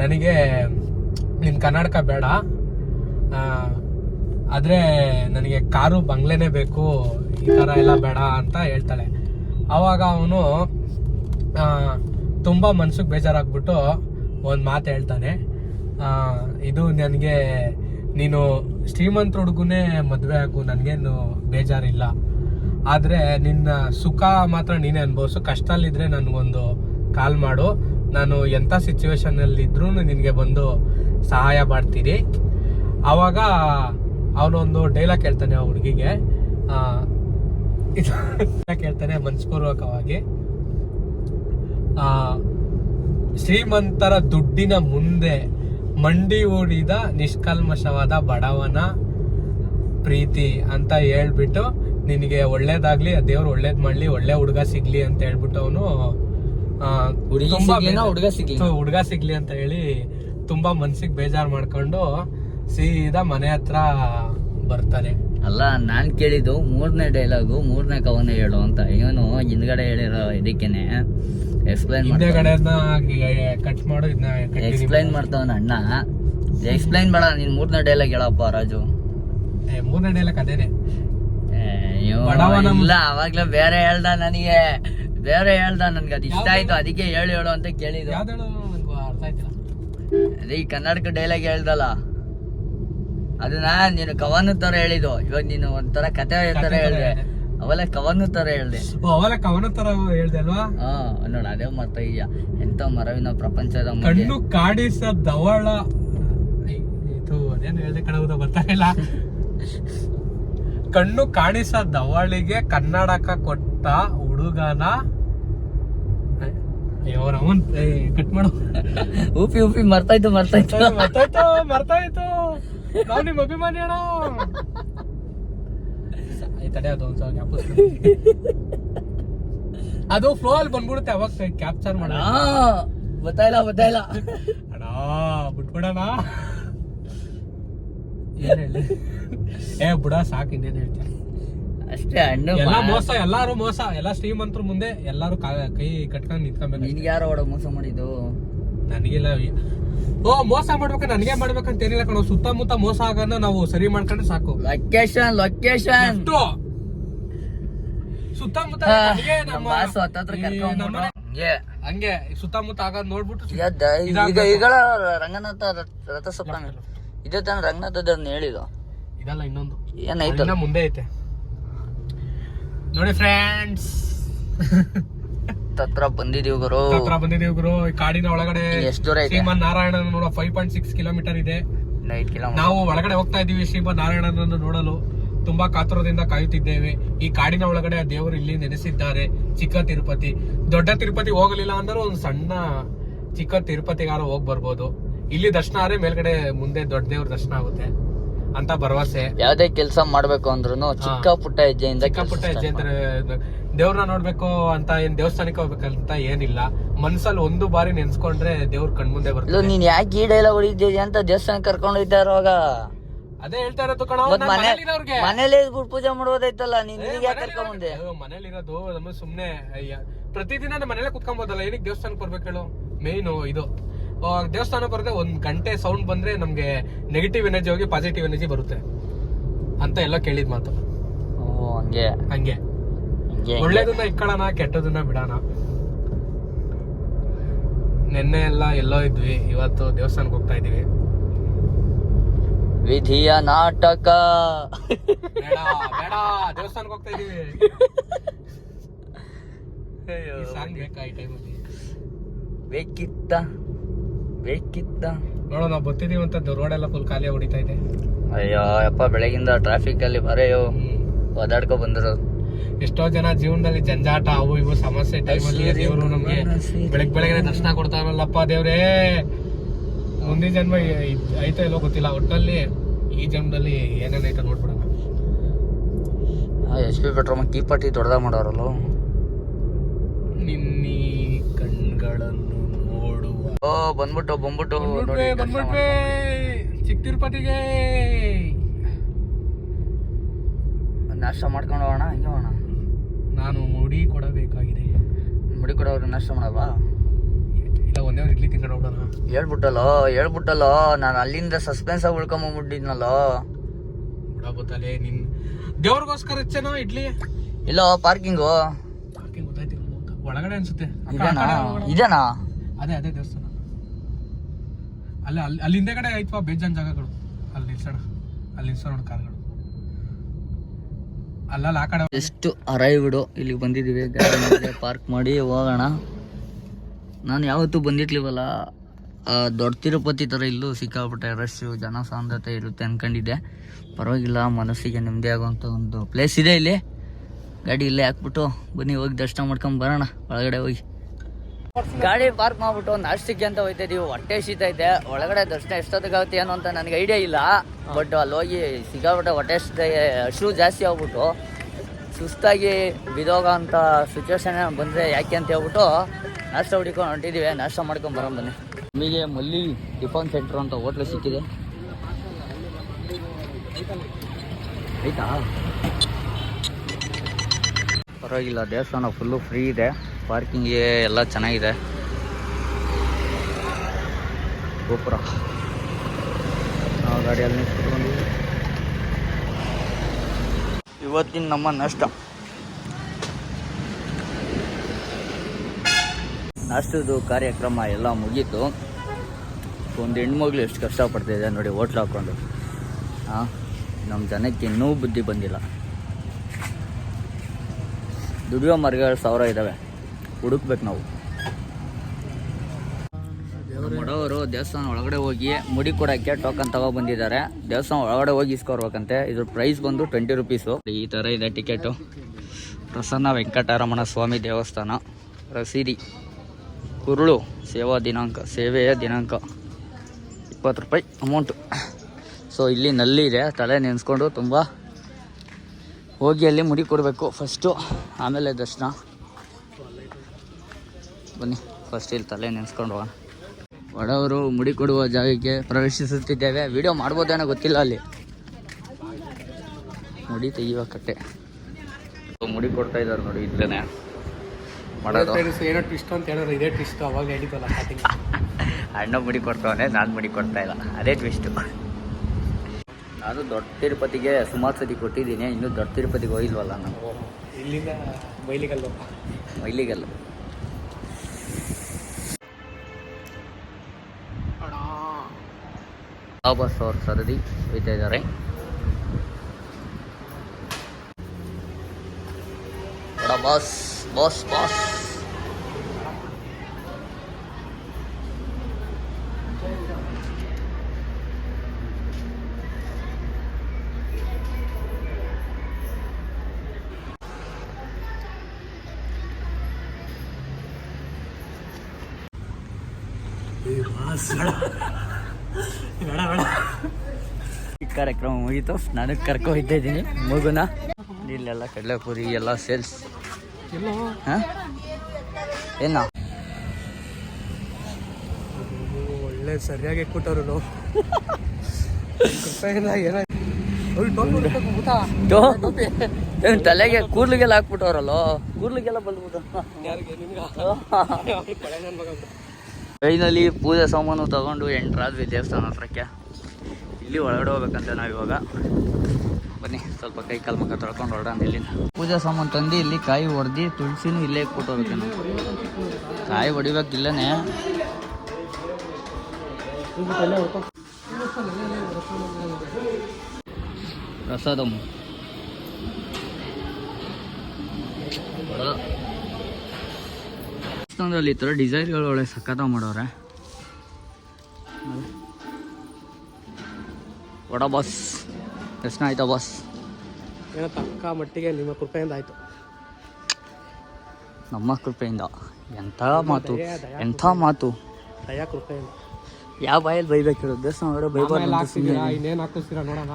ನನಗೆ ನಿನ್ ಕನ್ನಡಕ ಬೇಡ. ಆದರೆ ನನಗೆ ಕಾರು ಬಂಗ್ಲೆನೇ ಬೇಕು. ಈ ತರ ಎಲ್ಲ ಬೇಡ ಅಂತ ಹೇಳ್ತಾಳೆ. ಅವಾಗ ಅವನು ತುಂಬಾ ಮನ್ಸಿಗೆ ಬೇಜಾರಾಗ್ಬಿಟ್ಟು ಒಂದು ಮಾತು ಹೇಳ್ತಾನೆ. ಇದು ನನಗೆ ನೀನು ಶ್ರೀಮಂತ ಹುಡುಗನೇ ಮದುವೆ ಆಗು, ನನಗೇನು ಬೇಜಾರಿಲ್ಲ. ಆದ್ರೆ ನಿನ್ನ ಸುಖ ಮಾತ್ರ ನೀನೇ ಅನುಭವಿಸು ಕಷ್ಟಲ್ಲಿದ್ರೆ ನನಗೊಂದು ಕಾಲ್ ಮಾಡು. ನಾನು ಎಂಥ ಸಿಚುವೇಶನ್ ಅಲ್ಲಿ ಇದ್ರೂ ನಿನಗೆ ಬಂದು ಸಹಾಯ ಮಾಡ್ತೀನಿ. ಆವಾಗ ಅವನೊಂದು ಡೈಲಾಗ್ ಹೇಳ್ತಾನೆ ಆ ಹುಡುಗಿಗೆ. ಕೇಳ್ತಾನೆ ಮನಸ್ಪೂರ್ವಕವಾಗಿ. ಶ್ರೀಮಂತರ ದುಡ್ಡಿನ ಮುಂದೆ ಮಂಡಿ ಓಡಿದ ನಿಷ್ಕಲ್ಮಶವಾದ ಬಡವನ ಪ್ರೀತಿ ಅಂತ ಹೇಳ್ಬಿಟ್ಟು ನಿನಗೆ ಒಳ್ಳೇದಾಗ್ಲಿ ದೇವ್ರು ಒಳ್ಳೇದ್ ಮಾಡ್ಲಿ ಒಳ್ಳೆ ಹುಡುಗ ಸಿಗ್ಲಿ ಅಂತ ಹೇಳ್ಬಿಟ್ಟು ಅವನು ಹುಡುಗಿ ಸಿಗ್ಲಿ ಹುಡುಗ ಸಿಗ್ಲಿ ಅಂತ ಹೇಳಿ ತುಂಬಾ ಮನ್ಸಿಗೆ ಬೇಜಾರ್ ಮಾಡ್ಕೊಂಡು ಸೀದಾ ಮನೆ ಹತ್ರ ಬರ್ತಾನೆ ಅಲ್ಲ ನಾನ್ ಕೇಳಿದ್ದು ಮೂರನೇ ಡೈಲಾಗು ಮೂರನೇ ಕವನ ಹೇಳು ಅಂತ. ಇವನು ಹಿಂದ್ಗಡೆ ಹೇಳಿರೋ ಇದಕ್ಕೇನೆ. ಎಕ್ಸ್ಪ್ಲೈನ್ ಕಡೆ ಕಟ್ ಮಾಡು ಇದನ್ನ ಎಕ್ಸ್ಪ್ಲೈನ್ ಮಾಡ್ತಾವನ ಅಣ್ಣ. ಎಕ್ಸ್ಪ್ಲೈನ್ ಬೇಡ ನೀನ್ ಮೂರನೇ ಡೈಲಾಗ್ ಹೇಳಪ್ಪ ರಾಜು. ಮೂರನೇ ಡೈಲಾಗ್ ಅದೇನೆ. ಇಲ್ಲ ಅವಾಗ್ಲೇ ಬೇರೆ ಹೇಳ್ದ ನನಗೆ. ಬೇರೆ ಹೇಳ್ದ ನನ್ಗೆ ಅದು ಇಷ್ಟ ಆಯ್ತು ಅದಕ್ಕೆ ಹೇಳು ಹೇಳು ಅಂತ ಕೇಳಿದ್ರು ಅದೇ ಈ ಕನ್ನಡಕ ಡೈಲಾಗ್ ಹೇಳ್ದಲ್ಲ. ಅದನ್ನ ನೀನು ಕವನ ತರ ಹೇಳಿದ್ದು. ಇವಾಗ ನೀನು ಒಂಥರ ಕತೆ ತರ ತರ ಹೇಳ್ದೆ. ಅವೆಲ್ಲ ಕವನ ತರ ಹೇಳ್ದೆ. ಓ ಅವೆಲ್ಲ ಕವನ ತರ ಹೇಳ್ದೆ ಅಲ್ವಾ? ಹಾ ನೋಡ ಅದೇ ಮರ್ತ ಇದೆಯಾ ಎಂತ ಮರವಿನ ಪ್ರಪಂಚದ ಕಣ್ಣು ಕಾಡಿಸ ದವಳ. ಇದು ಅದೇನು ಹೇಳ್ದೆ ಕಣವುದ ಬರ್ತಾ ಇಲ್ಲ. ಕಣ್ಣು ಕಾಣಿಸ ದವಳಿಗೆ ಕನ್ನಡಕ ಕೊಟ್ಟ ಹುಡುಗನ. ಕಟ್ ಮಾಡು. ಉಪಿ ಉಪಿ ಮರ್ತಾಯ್ತು ಮರ್ತಾಯ್ತು. ಮರ್ತಾಯ್ತು ಮರ್ತಾಯ್ತು. ನಾವು ನಿಮ್ಮ ಅಭಿಮಾನಿ ಅಣ್ಣ ತಡೆ ಅದು ಒಂದ್ಸಲ ಜ್ಞಾಪಿಸ್ತೀನಿ. ಅದು ಫ್ಲೋ ಅಲ್ಲಿ ಬಂದ್ಬಿಡುತ್ತೆ ಅವಾಗ ಕ್ಯಾಪ್ಚರ್ ಮಾಡ ಗೊತ್ತಾಯಿಲ್ಲ ಗೊತ್ತಾಯಿಲ್ಲ ಅಣ್ಣ ಬಿಟ್ಬಿಡಣ. ಏನ್ ಹೇಳಿ? ಏ ಬುಡ ಸಾಕು ಇನ್ನೇನು ಹೇಳ್ತೀನಿ ಅಷ್ಟೇ ಹಣ್ಣು ಎಲ್ಲ ಮೋಸ ಎಲ್ಲಾರು ಮೋಸ. ಎಲ್ಲ ಶ್ರೀಮಂತರು ಮುಂದೆ ಎಲ್ಲಾರು ಕಾ- ಕಟ್ಕೊಂಡು ನಿಂತ್ಕೊಂಡ್ಬೇಕು ನಿನ್ಗೆ ಯಾರು ಮೋಸ ಮಾಡಿದ್ದು? ನನಗೆಲ್ಲ ಓ ಮೋಸ ಮಾಡ್ಬೇಕು ನನಗೆ ಮಾಡ್ಬೇಕಂತ ಏನಿಲ್ಲ ಕಣ. ಸುತ್ತಮುತ್ತ ಮೋಸ ಆಗೋಣ ನಾವು ಸರಿ ಮಾಡ್ಕೊಂಡ್ರೆ ಸಾಕು. ಲೊಕೇಶನ್ ಲೊಕೇಶನ್ ಎಷ್ಟು? ಸುತ್ತಮುತ್ತ ನನಗೆ ನಮ್ಮ ಬಾಸ್ ಹತ್ತತ್ರ ಈ ಹಂಗೆ. ಹಂಗೆ ಸುತ್ತಮುತ್ತ ಆಗೋದ್ ನೋಡ್ಬಿಟ್ಟು ಈಗ ದ- ಈಗ ರಂಗನಾಥ ರಥ- ರಥಸಪ್ತಮಿ ಇದೇ ತಾನೆ ರಂಗನಾಥ ದೇವ್ರನ್ನ ಹೇಳಿದ್ದು. ಇದಲ್ಲ ಇನ್ನೊಂದು. ಏನಾಯ್ತು ಇನ್ನ ಮುಂದೆ ಐತೆ. ನೋಡಿ ಫ್ರೆಂಡ್ಸ್ ಹತ್ರ ಬಂದಿದೀವಿ ಗುರು. ತತ್ರ ಬಂದಿದ್ದೀವಿ ಗುರು. ಈ ಕಾಡಿನ ಒಳಗಡೆ ಎಷ್ಟು ದೂರ ಇದೆ? ಶ್ರೀಮನ್ ನಾರಾಯಣನ ನೋಡ ಫೈವ್ ಪಾಯಿಂಟ್ ಸಿಕ್ಸ್ ಕಿಲೋಮೀಟರ್ ಇದೆ. ಐದು ಕಿಲೋಮೀಟರ್ ನಾವು ಒಳಗಡೆ ಹೋಗ್ತಾ ಇದ್ದೀವಿ ಶ್ರೀಮನ್ ನಾರಾಯಣನನ್ನು ನೋಡಲು. ತುಂಬಾ ಕಾತುರದಿಂದ ಕಾಯುತ್ತಿದ್ದೇವೆ. ಈ ಕಾಡಿನ ಒಳಗಡೆ ಆ ದೇವರು ಇಲ್ಲಿ ನೆನೆಸಿದ್ದಾರೆ ಚಿಕ್ಕ ತಿರುಪತಿ. ದೊಡ್ಡ ತಿರುಪತಿ ಹೋಗಲಿಲ್ಲ ಅಂದ್ರೆ ಒಂದು ಸಣ್ಣ ಚಿಕ್ಕ ತಿರುಪತಿಗಾರ ಹೋಗ್ ಬರ್ಬೋದು. ಇಲ್ಲಿ ದರ್ಶನ ಆದ್ರೆ ಮೇಲ್ಗಡೆ ಮುಂದೆ ದೊಡ್ಡ ದೇವ್ರ ದರ್ಶನ ಆಗುತ್ತೆ. ಅಂತ ಭರವಸೆ. ಯಾವ್ದೇ ಕೆಲಸ ಮಾಡ್ಬೇಕು ಅಂದ್ರೂ ಚಿಕ್ಕ ಪುಟ್ಟ ಹೆಜ್ಜೆಯಿಂದ ಚಿಕ್ಕ ಪುಟ್ಟ ಹೆಜ್ಜೆ ದೇವ್ರನ್ನ ನೋಡ್ಬೇಕು ಅಂತ ಏನ್ ದೇವಸ್ಥಾನಕ್ಕೆ ಹೋಗ್ಬೇಕಂತ ಏನಿಲ್ಲ. ಮನ್ಸಲ್ಲಿ ಒಂದು ಬಾರಿ ನೆನ್ಸ್ಕೊಂಡ್ರೆ ದೇವ್ರ ಕಣ್ಮುಂದೆ ಮುಂದೆ ಬರ್ತದೆ ನೀನ್ ಯಾಕೆ ಈ ಡೈಲಾಗ್ ಹೊಡಿದ್ಯಾ ಅಂತ ದೇವಸ್ಥಾನ ಕರ್ಕೊಂಡು ಹೋಯ್ತಾ ಇರುವಾಗ ಅದೇ ಹೇಳ್ತಾ ಇರೋದು ಕಣ ಮನೇಲಿ ಬಿಟ್ಟು ಪೂಜೆ ಮಾಡೋದೈತಲ್ಲ ನೀನ್ ಯಾಕೆ ಕರ್ಕೊಂಡ್ಬಂದೆ ಮನೇಲಿ ಮನೇಲಿರೋದು ನಮ್ಮ ಸುಮ್ನೆ ಅಯ್ಯ, ಪ್ರತಿದಿನ ನಮ್ಮ ಮನೇಲೆ ಕುತ್ಕೊಂಬೋದಲ್ಲ ಏನಕ್ಕೆ ದೇವಸ್ಥಾನಕ್ಕೆ ಬರ್ಬೇಕು ಹೇಳು? ಮೇಯ್ನು ಇದು. ದೇವಸ್ಥಾನಕ್ಕೆ ಬರದೆ ಒಂದ್ ಗಂಟೆ ಸೌಂಡ್ ಬಂದ್ರೆ ನಮ್ಗೆ ನೆಗೆಟಿವ್ ಎನರ್ಜಿ ಹೋಗಿ ಪಾಸಿಟಿವ್ ಎನರ್ಜಿ ಬರುತ್ತೆ. ಅಂತ ಎಲ್ಲ ಕೇಳಿದ್ ಮಾತು. ಹಂಗೆ. ಹಂಗೆ. ಒಳ್ಳೇದನ್ನ ಇಕ್ಕೋಣ ಕೆಟ್ಟದನ್ನ ಬಿಡೋಣ. ನಿನ್ನೆ ಎಲ್ಲ ಎಲ್ಲೋ ಇದ್ವಿ ಇವತ್ತು ದೇವಸ್ಥಾನಕ್ಕೆ ಹೋಗ್ತಾ ಇದೀವಿ. ವಿಧಿಯ ನಾಟಕ. ಬೇಡ ಬೇಡ ದೇವಸ್ಥಾನಕ್ಕೆ ಹೋಗ್ತಾ ಇದೀವಿ. ಈ ಸಾಂಗ್ ಬೇಕಾ ಈ ಟೈಮಲ್ಲಿ? ಬೇಕಿತ್ತ ಬೇಕಿತ್ತ. ನೋಡೋ ನಾವು ಬರ್ತಿದೀವಿ ಅಂತ ರೋಡ್ ಎಲ್ಲ ಫುಲ್ ಖಾಲಿ ಹೊಡಿತಾ ಇದೆ. ಅಯ್ಯೋ ಯಪ್ಪ ಬೆಳಗಿಂದ ಟ್ರಾಫಿಕ್ ಅಲ್ಲಿ ಬರೆಯೋ ಓದಾಡ್ಕೊ ಬಂದ್ರು ಎಷ್ಟೋ ಜನ ಜೀವನದಲ್ಲಿ ಜಂಜಾಟ ಅವು ಇವು ಸಮಸ್ಯೆ ಟೈಮಲ್ಲಿ ದೇವರು ನಮ್ಗೆ ಬೆಳಗ್ಗೆ ಬೆಳಗ್ಗೆ ದರ್ಶನ ಕೊಡ್ತಾರಲ್ಲಪ್ಪ ದೇವ್ರೇ. ಮುಂದಿನ ಜನ್ಮ ಐತೆ ಐತೋ ಇಲ್ಲೋ ಗೊತ್ತಿಲ್ಲ. ಒಟ್ಟಲ್ಲಿ ಈ ಜನ್ಮದಲ್ಲಿ ಏನೇನೈತೆ ನೋಡ್ಬಿಡೋಣ. ಎಚ್ ಪಿ ಪೆಟ್ರೋಲ್ ಕೀಪಟ್ಟಿ ದೊಡ್ಡದ ಮಾಡೋರಲ್ಲ? ನಿನ್ನಿ ಕಣ್ಗಳನ್ನು ನೋಡುವ. ಓ ಬಂದ್ಬಿಟ್ಟು ಬಂದ್ಬಿಟ್ಟು ಚಿಕ್ಕ ತಿರುಪತಿಗೆ ನಾಷ್ಟ ಮಾಡ್ಕೊಂಡು ಹೋಗೋಣ ಹಿಂಗೆ ಹೋಗೋಣ. ನಾನು ಮುಡಿ ಕೊಡಬೇಕಾಗಿದೆ. ಮುಡಿ ಕೊಡೋರು ನಾಷ್ಟ ಮಾಡಲ್ವಾ? ಇಲ್ಲ ಒಂದೇ ಇಡ್ಲಿ ತಿನ್ಕೊಂಡು ಹೋಗೋಣ ಹೇಳ್ಬಿಟ್ಟಲ್ಲೋ ಹೇಳ್ಬಿಟ್ಟಲ್ಲೋ ನಾನು ಅಲ್ಲಿಂದ ಸಸ್ಪೆನ್ಸ್ ಆಗಿ ಉಳ್ಕೊಂಬಂದ್ಬಿಟ್ಟಿದ್ನಲ್ಲೋ ಬಿಡಬೋತಲೇ ನಿನ್ ದೇವ್ರಿಗೋಸ್ಕರ ಹೆಚ್ಚೇನೋ ಇಡ್ಲಿ? ಇಲ್ಲ ಪಾರ್ಕಿಂಗು. ಪಾರ್ಕಿಂಗ್ ಗೊತ್ತಾಯ್ತಿಲ್ಲ ಅಂತ. ಒಳಗಡೆ ಅನ್ಸುತ್ತೆ. ಇದೇನಾ. ಇದೇನಾ? ಅದೇ ಅದೇ ದೇವಸ್ಥಾನ. ಅಲ್ಲ ಅಲ್ಲಿ ಅಲ್ಲಿ ಹಿಂದೆ ಕಡೆ ಆಯ್ತವಾ ಬೇಜಾನ್ ಜಾಗಗಳು. ಅಲ್ಲಿ ನಿಲ್ಸೋಣ. ಅಲ್ಲಿ ನಿಲ್ಸೋಣ ಕಾರ್ಗಳು. ಅಲ್ಲಲ್ಲ ಆ ಕಡೆ ಎಷ್ಟು ಅರೈವ್ಡು ಇಲ್ಲಿ ಬಂದಿದ್ದೀವಿ ಗಾಡಿ ಪಾರ್ಕ್ ಮಾಡಿ ಹೋಗೋಣ. ನಾನು ಯಾವತ್ತೂ ಬಂದಿರ್ಲಿವಲ್ಲ. ದೊಡ್ಡ ತಿರುಪತಿ ಥರ ಇಲ್ಲೂ ಸಿಕ್ಕಾಪಟ್ಟೆ ರಶ್ಶು ಜನಸಾಂದ್ರತೆ ಇರುತ್ತೆ ಅನ್ಕೊಂಡಿದ್ದೆ. ಪರವಾಗಿಲ್ಲ, ಮನಸ್ಸಿಗೆ ನೆಮ್ಮದಿ ಆಗುವಂಥ ಒಂದು ಪ್ಲೇಸ್ ಇದೆ ಇಲ್ಲಿ. ಗಾಡಿ ಇಲ್ಲೇ ಹಾಕ್ಬಿಟ್ಟು ಬನ್ನಿ, ಹೋಗಿ ದರ್ಶನ ಮಾಡ್ಕೊಂಡು ಬರೋಣ. ಒಳಗಡೆ ಹೋಗಿ. ಗಾಡಿ ಪಾರ್ಕ್ ಮಾಡ್ಬಿಟ್ಟು ನಾಷ್ಟಕ್ಕೆ ಅಂತ ಹೋಯ್ತಾ ಇದೀವಿ ಹೊಟ್ಟೆ ಶೀತ ಐತೆ. ಒಳಗಡೆ ದರ್ಶನ ಎಷ್ಟೊತ್ತಿಗಾಗುತ್ತೆ ಏನು ಅಂತ ನನಗೆ ಐಡಿಯಾ ಇಲ್ಲ. ಬಟ್ ಅಲ್ಲಿ ಹೋಗಿ ಸಿಗಾಬಿಟ್ಟೆ ಹೊಟ್ಟೆ ಶೀತ ಹಸಿವು ಜಾಸ್ತಿ ಆಗ್ಬಿಟ್ಟು ಸುಸ್ತಾಗಿ ಬಿದೋಗೋ ಅಂತ ಸಿಚುವೇಶನ್ ಬಂದರೆ ಯಾಕೆ ಅಂತ ಹೇಳ್ಬಿಟ್ಟು ನಾಷ್ಟ ಹುಡಿಕೊಂಡು ಹೊಂಟಿದ್ದೀವಿ ನಾಷ್ಟ ಮಾಡ್ಕೊಂಡು ಬರೋಣ ಬನ್ನಿ. ನಮಗೆ ಮಲ್ಲಿ ಟಿಫನ್ ಸೆಂಟರ್ ಅಂತ ಹೋಟ್ಲು ಸಿಕ್ಕಿದೆ. ಆಯ್ತಾ? ಪರವಾಗಿಲ್ಲ ದೇವಸ್ಥಾನ ಫುಲ್ಲು ಫ್ರೀ ಇದೆ. ಪಾರ್ಕಿಂಗ್ಗೆ ಎಲ್ಲ ಚೆನ್ನಾಗಿದೆ. ಗೋಪುರ. ನಾವು ಗಾಡಿಯಲ್ಲಿ ನಿಂತ್ಕೊಂಡು ಇವತ್ತಿನ ನಮ್ಮ ನಷ್ಟ. ನಷ್ಟದ ಕಾರ್ಯಕ್ರಮ ಎಲ್ಲ ಮುಗೀತು. ಒಂದು ಹೆಣ್ಮಗ್ಳು ಎಷ್ಟು ಕಷ್ಟಪಡ್ತಿದೆ ನೋಡಿ ಹೋಟ್ಲ್ ಹಾಕ್ಕೊಂಡು. ಹಾಂ ನಮ್ಮ ಜನಕ್ಕೆ ಇನ್ನೂ ಬುದ್ಧಿ ಬಂದಿಲ್ಲ. ದುಡಿಯೋ ಮರಗಳು ಸಾವಿರ ಇದ್ದಾವೆ ಹುಡುಕ್ಬೇಕು ನಾವು. ಬಡವರು ದೇವಸ್ಥಾನ ಒಳಗಡೆ ಹೋಗಿ ಮುಡಿ ಕೊಡೋಕ್ಕೆ ಟೋಕನ್ ತಗೋ ಬಂದಿದ್ದಾರೆ ದೇವಸ್ಥಾನ ಒಳಗಡೆ ಹೋಗಿ ಇಸ್ಕೊರ್ಬೇಕಂತೆ ಇದ್ರ ಪ್ರೈಸ್ ಬಂದು ಟ್ವೆಂಟಿ ರುಪೀಸು ಈ ಥರ ಇದೆ ಟಿಕೆಟು ಪ್ರಸನ್ನ ವೆಂಕಟರಮಣ ಸ್ವಾಮಿ ದೇವಸ್ಥಾನ, ರಸೀದಿ, ಕುರುಳು ಸೇವಾ ದಿನಾಂಕ, ಸೇವೆಯ ದಿನಾಂಕ, ಇಪ್ಪತ್ತು ರೂಪಾಯಿ ಅಮೌಂಟು ಸೊ ಇಲ್ಲಿ ನಲ್ಲಿ ಇದೆ. ತಲೆ ನೆನೆಸ್ಕೊಂಡು ತುಂಬ ಹೋಗಿ ಅಲ್ಲಿ ಮುಡಿ ಕೊಡಬೇಕು ಫಸ್ಟು ಆಮೇಲೆ ದರ್ಶನ. ಬನ್ನಿ. ಫಸ್ಟ್ ಇಲ್ಲಿ ತಲೆ ನೆನೆಸ್ಕೊಂಡು ಹೋಗೋಣ. ಬಡವರು ಮುಡಿ ಕೊಡುವ ಜಾಗಕ್ಕೆ ಪ್ರವೇಶಿಸುತ್ತಿದ್ದೇವೆ. ವಿಡಿಯೋ ಮಾಡ್ಬೋದೇನೋ ಗೊತ್ತಿಲ್ಲ ಅಲ್ಲಿ. ಮುಡಿ ತೆಗೆಯುವ ಕಟ್ಟೆ. ಮುಡಿ ಕೊಡ್ತಾ ಇದ್ದಾರೆ ನೋಡಿ ಇದ್ರೇನೆ. ಮಾಡೋದು. ಏನೋ ಟ್ವಿಸ್ಟ್ ಅಂತ ಹೇಳಿದ್ರು ಇದೇ ಟ್ವಿಸ್ಟ್ ಅವಾಗ ಹೇಳಿದ್ವಲ್ಲ ಸ್ಟಾರ್ಟಿಂಗ್ ಅಣ್ಣ ಮುಡಿ ಕೊಡ್ತಾವನೆ ನಾನು ಮುಡಿ ಕೊಡ್ತಾ ಇಲ್ಲ. ಅದೇ ಟ್ವಿಸ್ಟು ನಾನು ದೊಡ್ಡ ತಿರುಪತಿಗೆ ಸುಮಾರು ಸತಿ ಕೊಟ್ಟಿದ್ದೀನಿ ಇನ್ನೂ ದೊಡ್ಡ ತಿರುಪತಿಗೆ ಹೋಗಿಲ್ವಲ್ಲ ನಾನು? ಇಲ್ಲಿಂದ ಮೈಲಿಗಲ್ಲು. ಇಲ್ಲಿಗೆಲ್ಲ ವಾಪಸ್ ಅವ್ರ ಸರದಿ ಹೋಯ್ತಾ ಇದ್ದಾರೆ ಬಾಸ್ ಬಾಸ್ ಬಾಸ್ ಈ ಕಾರ್ಯಕ್ರಮ ಮುಗೀತು. ನಾನು ಕರ್ಕೊ ಹೋಗ್ತಾ ಇದ್ದೀನಿ ಮಗುನ. ಇಲ್ಲೆಲ್ಲ ಕಡಲೆಪುರಿ ಎಲ್ಲ ಸೇಲ್ಸ್ ಹಾಂ? ಏನ? ಒಳ್ಳೆ ಸರಿಯಾಗಿ ಕೊಟ್ಟರು ತಲೆಗೆ ಕೂರ್ಲಿಗೆಲ್ಲ ಹಾಕ್ಬಿಟ್ಟವ್ರಲ್ಲ ಕೂರ್ಲಿಗೆಲ್ಲ ಬಂದ್ಬಿಟ್ಟು. ಕೈನಲ್ಲಿ ಪೂಜೆ ಸಾಮಾನು ತಗೊಂಡು ಎಂಟ್ರಾದ್ವಿ ದೇವಸ್ಥಾನ ಹತ್ರಕ್ಕೆ. ಇಲ್ಲಿ ಒಳಗಡೆ ಹೋಗ್ಬೇಕಂತ ನಾವು ಇವಾಗ. ಬನ್ನಿ, ಸ್ವಲ್ಪ ಕೈ ಕಾಲು ಮುಖ ತೊಳ್ಕೊಂಡು ಹೊರಡೋಣ ಇಲ್ಲಿ ಪೂಜಾ ಸಾಮಾನು ತಂದು ಇಲ್ಲಿ ಕಾಯಿ ಹೊಡೆದು ತುಳಸಿನೂ ಇಲ್ಲೇ ಇಟ್ಬಿಟ್ಟು ಹೋಗ್ಬೇಕೇನು ಕಾಯಿ ಹೊಡಿಬೇಕು ಇಲ್ಲನೇ ಪ್ರಸಾದಮ್ ಅಲ್ಲಿ ಈ ಥರ ಡಿಸೈನ್ಗಳು ಒಳ್ಳೆ ಮಾಡೋರೆ. ವಡ ಬಾಸ್. ದರ್ಶನ ಆಯ್ತಾ ಬಾಸ್? ಏನೋ ತಕ್ಕ ಮಟ್ಟಿಗೆ ನಿಮ್ಮ ಕೃಪೆಯಿಂದ ಆಯ್ತು. ನಮ್ಮ ಕೃಪೆಯಿಂದ. ಎಂಥ ಮಾತು ಎಂಥ ಮಾತು. ದಯಾ ಕೃಪೆಯಿಂದ. ಯಾವ ಬಾಯಲ್ಲಿ ಬೈಬೇಕಿರೋ ದೇವಸ್ಥಾನ ಬೈಬಾರ್ದು ಹಾಕ್ತಿದ್ದೀರಾ ಇನ್ನೇನು ಹಾಕಿಸ್ತೀರಾ ನೋಡೋಣ.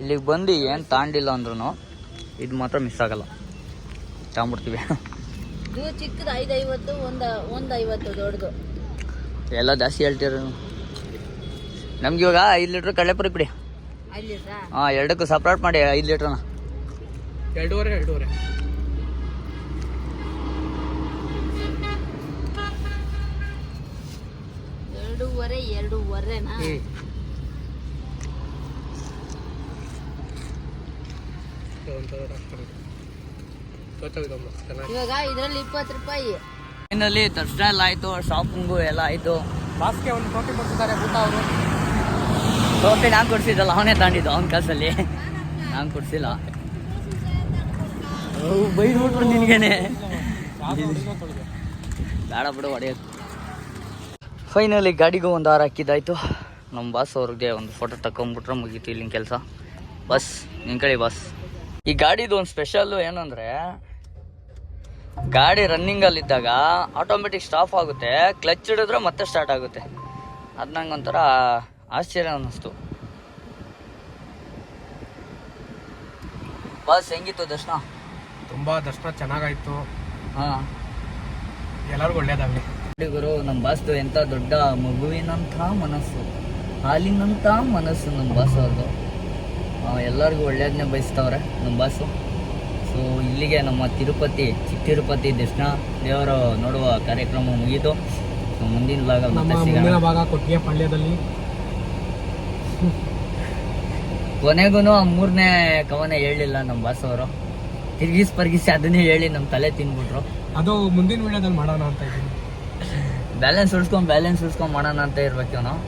ಇಲ್ಲಿಗೆ ಬಂದು ಏನು ತಾಂಡಿಲ್ಲ ಅಂದ್ರೂ ಇದು ಮಾತ್ರ ಮಿಸ್ ಆಗಲ್ಲ. ತಗೊಂಬಿಡ್ತೀವಿ ಇದು ಚಿಕ್ಕದು ಐದು ಐವತ್ತು ಒಂದು ಒಂದು ಐವತ್ತು ದೊಡ್ಡದು. ಎಲ್ಲ ಜಾಸ್ತಿ ಹೇಳ್ತೀರ ನಮ್ಗೆ ಇವಾಗ ಐದು ಲೀಟ್ರ್ ಕಡಲೆಪುರಿ ಬಿಡಿ ಹಾಂ ಎರಡಕ್ಕೂ ಸಪ್ರೇಟ್ ಮಾಡಿ ಐದು ಲೀಟ್ರನ. ಎರಡೂವರೆ ಎರಡೂವರೆ. ಎರಡೂವರೆ ಎರಡೂವರೆನಾ? ಚೆನ್ನಾಗಿ ಇವಾಗ ಇದ್ರಲ್ಲಿ ಇಪ್ಪತ್ತು ರೂಪಾಯಿ. ಫೈನಲಿ ದರ್ಶನ ಎಲ್ಲ ಆಯಿತು ಶಾಪಿಂಗು ಎಲ್ಲ ಆಯಿತು. ಬಾಸ್ಗೆ ಒಂದು ಟ್ರೋಫಿ ಕೊಡ್ತಿದ್ದಾರೆ ಊಟ ಅವರು. ಟ್ರೋಫಿ ನಾನು ಕೊಡ್ಸಿದ್ದಲ್ಲ ಅವನೇ ತಾಂಡಿದ್ದು ಅವನ ಕಾಸಲ್ಲಿ ನಾನು ಕೊಡ್ಸಿಲ್ಲ. ಬೈದ್ಬಿಟ್ರು ನಿನಗೇನೆ. ಬೇಡ ಬಿಡು ಹೊಡೆಯೋದು ಫೈನಲಿ ಗಾಡಿಗೂ ಒಂದು ಹಾರ ಹಾಕಿದ್ದಾಯ್ತು. ನಮ್ಮ ಬಾಸ್ ಅವ್ರಿಗೆ ಒಂದು ಫೋಟೋ ತಗೊಂಡ್ಬಿಟ್ರೆ ಮುಗೀತು ಇಲ್ಲಿನ ಕೆಲಸ. ಬಸ್ ನಿನ್ ಕಡೆ ಬಸ್ ಈ ಗಾಡಿದು ಒಂದು ಸ್ಪೆಷಲ್ಲು ಏನಂದರೆ ಗಾಡಿ ರನ್ನಿಂಗಲ್ಲಿದ್ದಾಗ ಆಟೋಮೆಟಿಕ್ ಸ್ಟಾಪ್ ಆಗುತ್ತೆ ಕ್ಲಚ್ ಹಿಡಿದ್ರೆ ಮತ್ತೆ ಸ್ಟಾರ್ಟ್ ಆಗುತ್ತೆ. ಅದು ನಂಗೆ ಒಂಥರ ಆಶ್ಚರ್ಯ ಅನ್ನಿಸ್ತು. ಬಸ್ ಹೆಂಗಿತ್ತು ದರ್ಶನ? ತುಂಬ ದರ್ಶನ ಚೆನ್ನಾಗಾಯ್ತು. ಹಾಂ. ಎಲ್ಲರಿಗೂ ಒಳ್ಳೇದಾಗಲಿ. ಹುಡುಗರು ನಮ್ಮ ಬಾಸ್ದು ಎಂಥ ದೊಡ್ಡ ಮಗುವಿನಂಥ ಮನಸ್ಸು ಹಾಲಿನಂಥ ಮನಸ್ಸು ನಮ್ಮ ಬಾಸ್ ಅವ್ರದ್ದು ಎಲ್ಲರಿಗೂ ಒಳ್ಳೆಯದನ್ನೇ ಬಯಸ್ತವ್ರೆ ನಮ್ಮ ಬಸ್ಸು ಸೊ ಇಲ್ಲಿಗೆ ನಮ್ಮ ತಿರುಪತಿ ಚಿಕ್ಕ ತಿರುಪತಿ ದರ್ಶನ ದೇವರು ನೋಡುವ ಕಾರ್ಯಕ್ರಮ ಮುಗೀತು ಸೊ ಮುಂದಿನ ಭಾಗ ಮುಂದಿನ ಭಾಗ ಕೊಟ್ಟಿಗೆ ಪಳ್ಯದಲ್ಲಿ ಕೊನೆಗೂ ಆ ಮೂರನೇ ಕವನ ಹೇಳಿಲ್ಲ ನಮ್ಮ ಬಾಸ್ ಅವರು. ತಿರ್ಗಿಸ್ ಪರ್ಗಿಸಿ ಅದನ್ನೇ ಹೇಳಿ ನಮ್ಮ ತಲೆ ತಿನ್ಬಿಟ್ರು. ಅದು ಮುಂದಿನ ವಿಡಿಯೋದಲ್ಲಿ ಮಾಡೋಣ ಅಂತ ಇದ್ದೀನಿ. ಬ್ಯಾಲೆನ್ಸ್ ಉಳಿಸ್ಕೊಂಡು ಬ್ಯಾಲೆನ್ಸ್ ಉಳಿಸ್ಕೊಂಡು ಮಾಡೋಣ ಅಂತ ಇರ್ಬೇಕು ನಾವು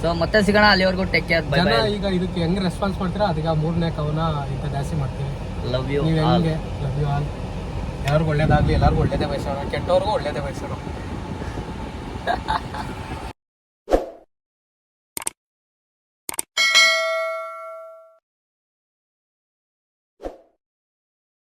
ಸೊ ಮತ್ತೆ ಸಿಗೋಣ ಅಲ್ಲಿವರೆಗೂ ಟೆಕ್ ಕೇರ್ ಬೈ ಜನ ಬೈ ಈಗ ಇದಕ್ಕೆ ಹೆಂಗ್ ರೆಸ್ಪಾನ್ಸ್ ಮಾಡ್ತೀರಾ? ಅದಕ್ಕೆ ಮೂರನೇ ಕವನ ಇಂಥ ಜಾಸ್ತಿ ಮಾಡ್ತೀವಿ. ಲವ್ ಯು ನೀವು ಹೆಂಗೆ? ಲವ್ ಯು ಆಲ್ ಎಲ್ಲರಿಗೂ ಒಳ್ಳೇದಾಗಲಿ ಎಲ್ಲರಿಗೂ ಒಳ್ಳೇದೇ ಬಯಸೋಣ ಕೆಟ್ಟವ್ರಿಗೂ ಒಳ್ಳೇದೇ ಬಯಸೋಣ